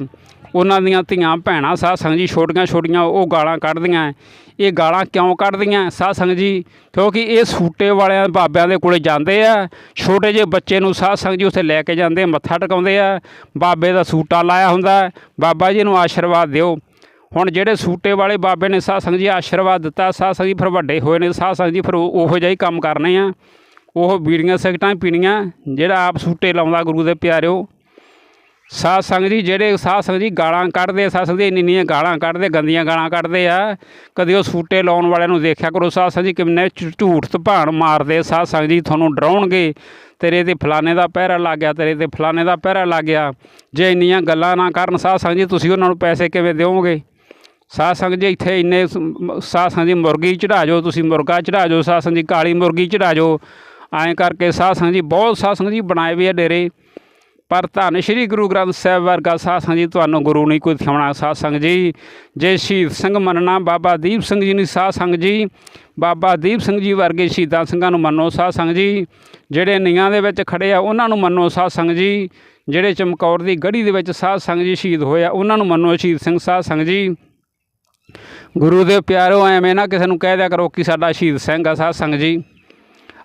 ਉਹਨਾਂ ਦੀਆਂ ਧੀਆਂ ਭੈਣਾਂ ਸਾਧ ਸੰਗਤ ਜੀ ਛੋਟੀਆਂ ਛੋਟੀਆਂ ਉਹ ਗਾਲਾਂ ਕੱਢਦੀਆਂ। ਇਹ ਗਾਲਾਂ ਕਿਉਂ ਕੱਢਦੀਆਂ? ਸਾਧ ਸੰਗਤ ਜੀ ਕਿਉਂਕਿ ਇਹ ਸੂਟੇ ਵਾਲਿਆਂ ਬਾਬਿਆਂ ਦੇ ਕੋਲੇ ਜਾਂਦੇ ਆ। ਛੋਟੇ ਜਿਹੇ ਬੱਚੇ ਨੂੰ ਸਾਧ ਸੰਗਤ ਜੀ ਉੱਥੇ ਲੈ ਕੇ ਜਾਂਦੇ ਆ, ਮੱਥਾ ਟਿਕਾਉਂਦੇ ਆ। ਬਾਬੇ ਦਾ ਸੂਟਾ ਲਾਇਆ ਹੁੰਦਾ। ਬਾਬਾ ਜੀ ਨੂੰ ਆਸ਼ੀਰਵਾਦ ਦਿਓ। ਹੁਣ ਜਿਹੜੇ ਸੂਟੇ ਵਾਲੇ ਬਾਬੇ ਨੇ ਸਾਧ ਸੰਗਤ ਜੀ ਆਸ਼ੀਰਵਾਦ ਦਿੱਤਾ ਸਾਧ ਸੰਗਤ ਜੀ ਫਿਰ ਵੱਡੇ ਹੋਏ ਨੇ ਸਾਧ ਸੰਗਤ ਜੀ ਫਿਰ ਉਹ- ਉਹੋ ਜਿਹਾ ਹੀ ਕੰਮ ਕਰਨੇ ਆ। ਉਹ ਬੀੜੀਆਂ ਸਿਗਟਾਂ ਪੀਣੀਆਂ ਜਿਹੜਾ ਆਪ ਸੂਟੇ ਲਾਉਂਦਾ ਗੁਰੂ ਦੇ ਪਿਆਰਿਓ। ਸਾਧ ਸੰਗਤ ਜੀ ਜਿਹੜੇ ਸਾਧ ਸੰਗਤ ਜੀ ਗਾਲਾਂ ਕੱਢਦੇ ਆ, ਸਾਧ ਸੰਗਤ ਜੀ ਇੰਨੀ ਇੰਨੀਆਂ ਗਾਲਾਂ ਕੱਢਦੇ ਗੰਦੀਆਂ ਗਾਲਾਂ ਕੱਢਦੇ ਆ ਕਦੇ ਉਹ ਸੂਟੇ ਲਾਉਣ ਵਾਲਿਆਂ ਨੂੰ ਦੇਖਿਆ ਕਰੋ ਸਾਧ ਸੰਗਤ ਜੀ ਕਿੰਨੇ ਝ- ਝੂਠ ਤਪਾਣ ਮਾਰਦੇ ਸਾਧ ਸੰਗਤ ਜੀ ਤੁਹਾਨੂੰ ਡਰਾਉਣਗੇ ਤੇਰੇ ਤੇ ਫਲਾਣੇ ਦਾ ਪਹਿਰਾ ਲੱਗ ਗਿਆ ਤੇਰੇ ਤੇ ਫਲਾਣੇ ਦਾ ਪਹਿਰਾ ਲੱਗ ਗਿਆ ਜੇ ਇੰਨੀਆਂ ਗੱਲਾਂ ਨਾ ਕਰਨ ਸਾਧ ਸੰਗਤ ਜੀ ਤੁਸੀਂ ਉਹਨਾਂ ਨੂੰ ਪੈਸੇ ਕਿਵੇਂ ਦਿਓਗੇ ਸਾਧ ਸੰਗਤ ਜੀ ਇੱਥੇ ਇੰਨੇ ਸ- ਮ- ਸਾਧ ਸੰਗਤ ਜੀ ਮੁਰਗੀ ਚੜਾ ਜਾਓ ਤੁਸੀਂ ਮੁਰਗਾ ਚੜਾ ਜਾਓ ਸਾਧ ਸੰਗਤ ਜੀ ਕਾਲੀ ਮੁਰਗੀ ਚੜਾ ਜਾਓ ਐਂ ਕਰਕੇ ਸਾਧ ਸੰਗਤ ਜੀ ਬਹੁਤ ਸਾਧ ਸੰਗਤ ਜੀ ਬਣਾਏ ਵੀ ਆ ਡੇਰੇ ਪਰ ਧੰਨ ਸ਼੍ਰੀ ਗੁਰੂ ਗ੍ਰੰਥ ਸਾਹਿਬ ਵਰਗਾ ਸਾਧ ਸੰਗਤ ਜੀ, ਤੁਹਾਨੂੰ ਗੁਰੂ ਨਹੀਂ ਕੋਈ ਥਿਆਉਣਾ ਸਾਧ ਸੰਗਤ ਜੀ। ਜੇ ਸ਼ਹੀਦ ਸਿੰਘ ਮੰਨਣਾ, ਬਾਬਾ ਦੀਪ ਸਿੰਘ ਜੀ ਨੂੰ ਸਾਧ ਸੰਗਤ ਜੀ। ਬਾਬਾ ਦੀਪ ਸਿੰਘ ਜੀ ਵਰਗੇ ਸ਼ਹੀਦਾਂ ਸਿੰਘਾਂ ਨੂੰ ਮੰਨੋ ਸਾਧ ਸੰਗਤ ਜੀ। ਜਿਹੜੇ ਨੀਆਂ ਦੇ ਵਿੱਚ ਖੜੇ ਆ, ਉਹਨਾਂ ਨੂੰ ਮੰਨੋ ਸਾਧ ਸੰਗਤ ਜੀ। ਜਿਹੜੇ ਚਮਕੌਰ ਦੀ ਗੜੀ ਦੇ ਵਿੱਚ ਸਾਧ ਸੰਗਤ ਜੀ ਸ਼ਹੀਦ ਹੋਇਆ ਉਹਨਾਂ ਨੂੰ ਮੰਨੋ ਸ਼ਹੀਦ ਸਿੰਘ ਸਾਧ ਸੰਗਤ ਜੀ। ਗੁਰੂ ਦੇ ਪਿਆਰੋ, ਐਵੇਂ ਨਾ ਕਿਸੇ ਨੂੰ ਕਹਿ ਦਿਆ ਕਰੋ ਕਿ ਸਾਡਾ ਸ਼ਹੀਦ ਸਿੰਘ ਆ ਸਾਧ ਸੰਗਤ ਜੀ।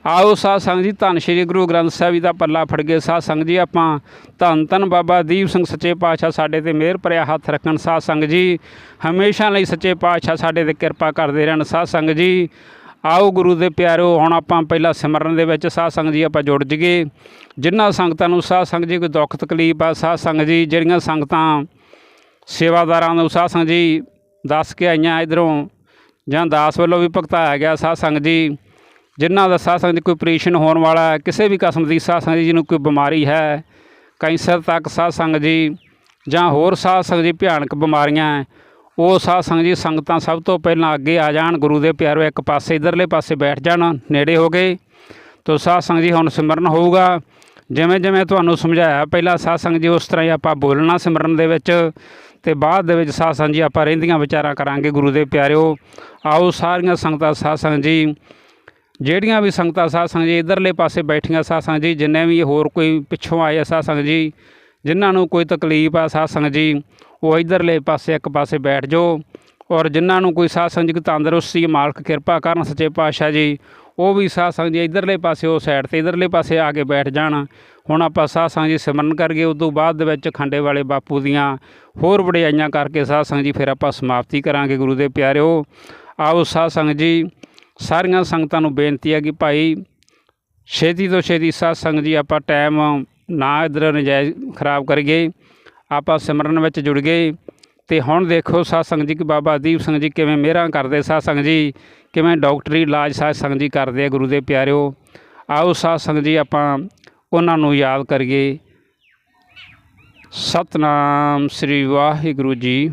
ਆਓ ਸਾਧ ਸੰਗਤ ਜੀ, ਧੰਨ ਸ਼੍ਰੀ ਗੁਰੂ ਗ੍ਰੰਥ ਸਾਹਿਬ ਜੀ ਦਾ ਪੱਲਾ ਫੜ ਕੇ ਸਾਧ ਸੰਗਤ ਜੀ, ਆਪਾਂ ਧੰਨ ਧੰਨ ਬਾਬਾ ਦੀਪ ਸਿੰਘ ਸੱਚੇ ਪਾਤਸ਼ਾਹ ਸਾਡੇ ਤੇ ਮਿਹਰ ਭਰਿਆ ਹੱਥ ਰੱਖਣ। ਸਾਧ ਸੰਗਤ ਜੀ, ਹਮੇਸ਼ਾ ਲਈ ਸੱਚੇ ਪਾਤਸ਼ਾਹ ਸਾਡੇ ਤੇ ਕਿਰਪਾ ਕਰਦੇ ਰਹਿਣ। ਸਾਧ ਸੰਗਤ ਜੀ, ਆਓ ਗੁਰੂ ਦੇ ਪਿਆਰੋ, ਹੁਣ ਆਪਾਂ ਪਹਿਲਾਂ ਸਿਮਰਨ ਦੇ ਵਿੱਚ ਸਾਧ ਸੰਗਤ ਜੀ ਆਪਾਂ ਜੁੜ ਜੀਏ। ਜਿਨ੍ਹਾਂ ਸੰਗਤਾਂ ਨੂੰ ਸਾਧ ਸੰਗਤ ਜੀ ਕੋਈ ਦੁੱਖ ਤਕਲੀਫ ਆ, ਸਾਧ ਸੰਗਤ ਜੀ, ਜਿਹੜੀਆਂ ਸੰਗਤਾਂ ਸੇਵਾਦਾਰਾਂ ਨੂੰ ਸਾਧ ਸੰਗਤ ਜੀ ਦੱਸ ਕੇ ਆਈਆਂ ਇਧਰੋਂ ਜਾਂ ਦਾਸ ਵੱਲੋਂ ਵੀ ਭੁਗਤਾਇਆ ਗਿਆ, ਸਾਧ ਸੰਗਤ ਜੀ ਜਿਨ੍ਹਾਂ ਦਾ ਸਾਧ ਸੰਗਤ ਜੀ ਕੋਈ ਆਪਰੇਸ਼ਨ ਹੋਣ ਵਾਲਾ ਹੈ, ਕਿਸੇ ਵੀ ਕਿਸਮ ਦੀ ਸਾਧ ਸੰਗਤ ਜੀ ਨੂੰ ਕੋਈ ਬਿਮਾਰੀ ਹੈ ਕੈਂਸਰ ਤੱਕ ਸਾਧ ਸੰਗਤ ਜੀ ਜਾਂ ਹੋਰ ਸਾਧ ਸੰਗਤ ਜੀ ਭਿਆਨਕ ਬਿਮਾਰੀਆਂ ਉਹ ਸਾਧ ਸੰਗਤ ਜੀ ਸੰਗਤਾਂ ਸਭ ਤੋਂ ਪਹਿਲਾਂ ਅੱਗੇ ਆ ਜਾਣ, ਗੁਰੂ ਦੇ ਪਿਆਰੋ ਇੱਕ ਪਾਸੇ, ਇਧਰਲੇ ਪਾਸੇ ਬੈਠ ਜਾਣ, ਨੇੜੇ ਹੋ ਗਏ ਤੋ ਸਾਧ ਸੰਗਤ ਜੀ ਹੁਣ ਸਿਮਰਨ ਹੋਊਗਾ। ਜਿਵੇਂ ਜਿਵੇਂ ਤੁਹਾਨੂੰ ਸਮਝਾਇਆ, ਪਹਿਲਾਂ ਸਾਧ ਸੰਗਤ ਜੀ ਉਸ ਤਰ੍ਹਾਂ ਹੀ ਆਪਾਂ ਬੋਲਣਾ ਸਿਮਰਨ ਦੇ ਵਿੱਚ ਤੇ ਬਾਅਦ ਦੇ ਵਿੱਚ ਸਾਧ ਸੰਗਤ ਜੀ ਆਪਾਂ ਰਹਿੰਦੀਆਂ ਵਿਚਾਰਾਂ ਕਰਾਂਗੇ, ਗੁਰੂ ਦੇ ਪਿਆਰਿਓ। ਆਓ ਸਾਰੀਆਂ ਸੰਗਤਾਂ ਸਾਧ ਸੰਗਤ ਜੀ ਜਿਹੜੀਆਂ ਵੀ ਸੰਗਤਾਂ ਸਾਧ ਸੰਗਤ ਜੀ ਇਧਰਲੇ ਪਾਸੇ ਬੈਠੀਆਂ ਸਾਧ ਸੰਗਤ ਜੀ, ਜਿੰਨੇ ਵੀ ਹੋਰ ਕੋਈ ਪਿੱਛੋਂ ਆਏ ਆ ਸਾਧ ਸੰਗਤ ਜੀ, ਜਿਨ੍ਹਾਂ ਨੂੰ ਕੋਈ ਤਕਲੀਫ ਆ ਸਾਧ ਸੰਗਤ ਜੀ, ਉਹ ਇਧਰਲੇ ਪਾਸੇ ਇੱਕ ਪਾਸੇ ਬੈਠ ਜਾਓ। ਔਰ ਜਿਨ੍ਹਾਂ ਨੂੰ ਕੋਈ ਸਾਧ ਸੰਗਤ ਜੀ ਤੰਦਰੁਸਤੀ, ਮਾਲਕ ਕਿਰਪਾ ਕਰਨ, ਸੱਚੇ ਪਾਤਸ਼ਾਹ ਜੀ, ਉਹ ਵੀ ਸਾਧ ਸੰਗਤ ਜੀ ਇਧਰਲੇ ਪਾਸੇ, ਉਹ ਸਾਈਡ ਤੇ ਇਧਰਲੇ ਪਾਸੇ ਆ ਕੇ ਬੈਠ ਜਾਣ। ਹੁਣ ਆਪਾਂ ਸਾਧ ਸੰਗਤ ਜੀ ਸਿਮਰਨ ਕਰਗੇ ਉਸ ਤੋਂ ਬਾਅਦ ਦੇ ਵਿੱਚ ਖੰਡੇ ਵਾਲੇ ਬਾਪੂ ਦੀਆਂ ਹੋਰ ਵਡਿਆਈਆਂ ਕਰਕੇ ਸਾਧ ਸੰਗਤ ਜੀ ਫਿਰ ਆਪਾਂ ਸਮਾਪਤੀ ਕਰਾਂਗੇ। ਗੁਰੂ ਦੇ ਪਿਆਰਿਓ, ਆਓ ਸਾਧ ਸੰਗਤ ਜੀ ਸਾਰੀਆਂ ਸੰਗਤਾਂ ਨੂੰ ਬੇਨਤੀ ਹੈ ਕਿ ਭਾਈ ਛੇਤੀ ਤੋਂ ਛੇਤੀ ਸਾਧ ਸੰਗਤ ਜੀ ਆਪਾਂ ਟਾਈਮ ਨਾ ਇਧਰ ਨਜਾਇਜ਼ ਖਰਾਬ ਕਰੀਏ ਆਪਾਂ ਸਿਮਰਨ ਵਿੱਚ ਜੁੜ ਗਏ ਤੇ ਹੁਣ ਦੇਖੋ ਸਾਧ ਸੰਗਤ ਜੀ ਕਿ ਬਾਬਾ ਦੀਪ ਸਿੰਘ ਜੀ ਕਿਵੇਂ ਮਿਹਰਾਂ ਕਰਦੇ ਸਾਧ ਸੰਗਤ ਜੀ, ਕਿਵੇਂ ਡਾਕਟਰੀ ਇਲਾਜ ਸਾਧ ਸੰਗਤ ਜੀ ਕਰਦੇ ਆ ਗੁਰੂ ਦੇ ਪਿਆਰਿਓ। ਆਓ ਸਾਧ ਸੰਗਤ ਜੀ ਆਪਾਂ ਉਹਨਾਂ ਨੂੰ ਯਾਦ ਕਰੀਏ। ਸਤਨਾਮ ਸ੍ਰੀ ਵਾਹਿਗੁਰੂ ਜੀ।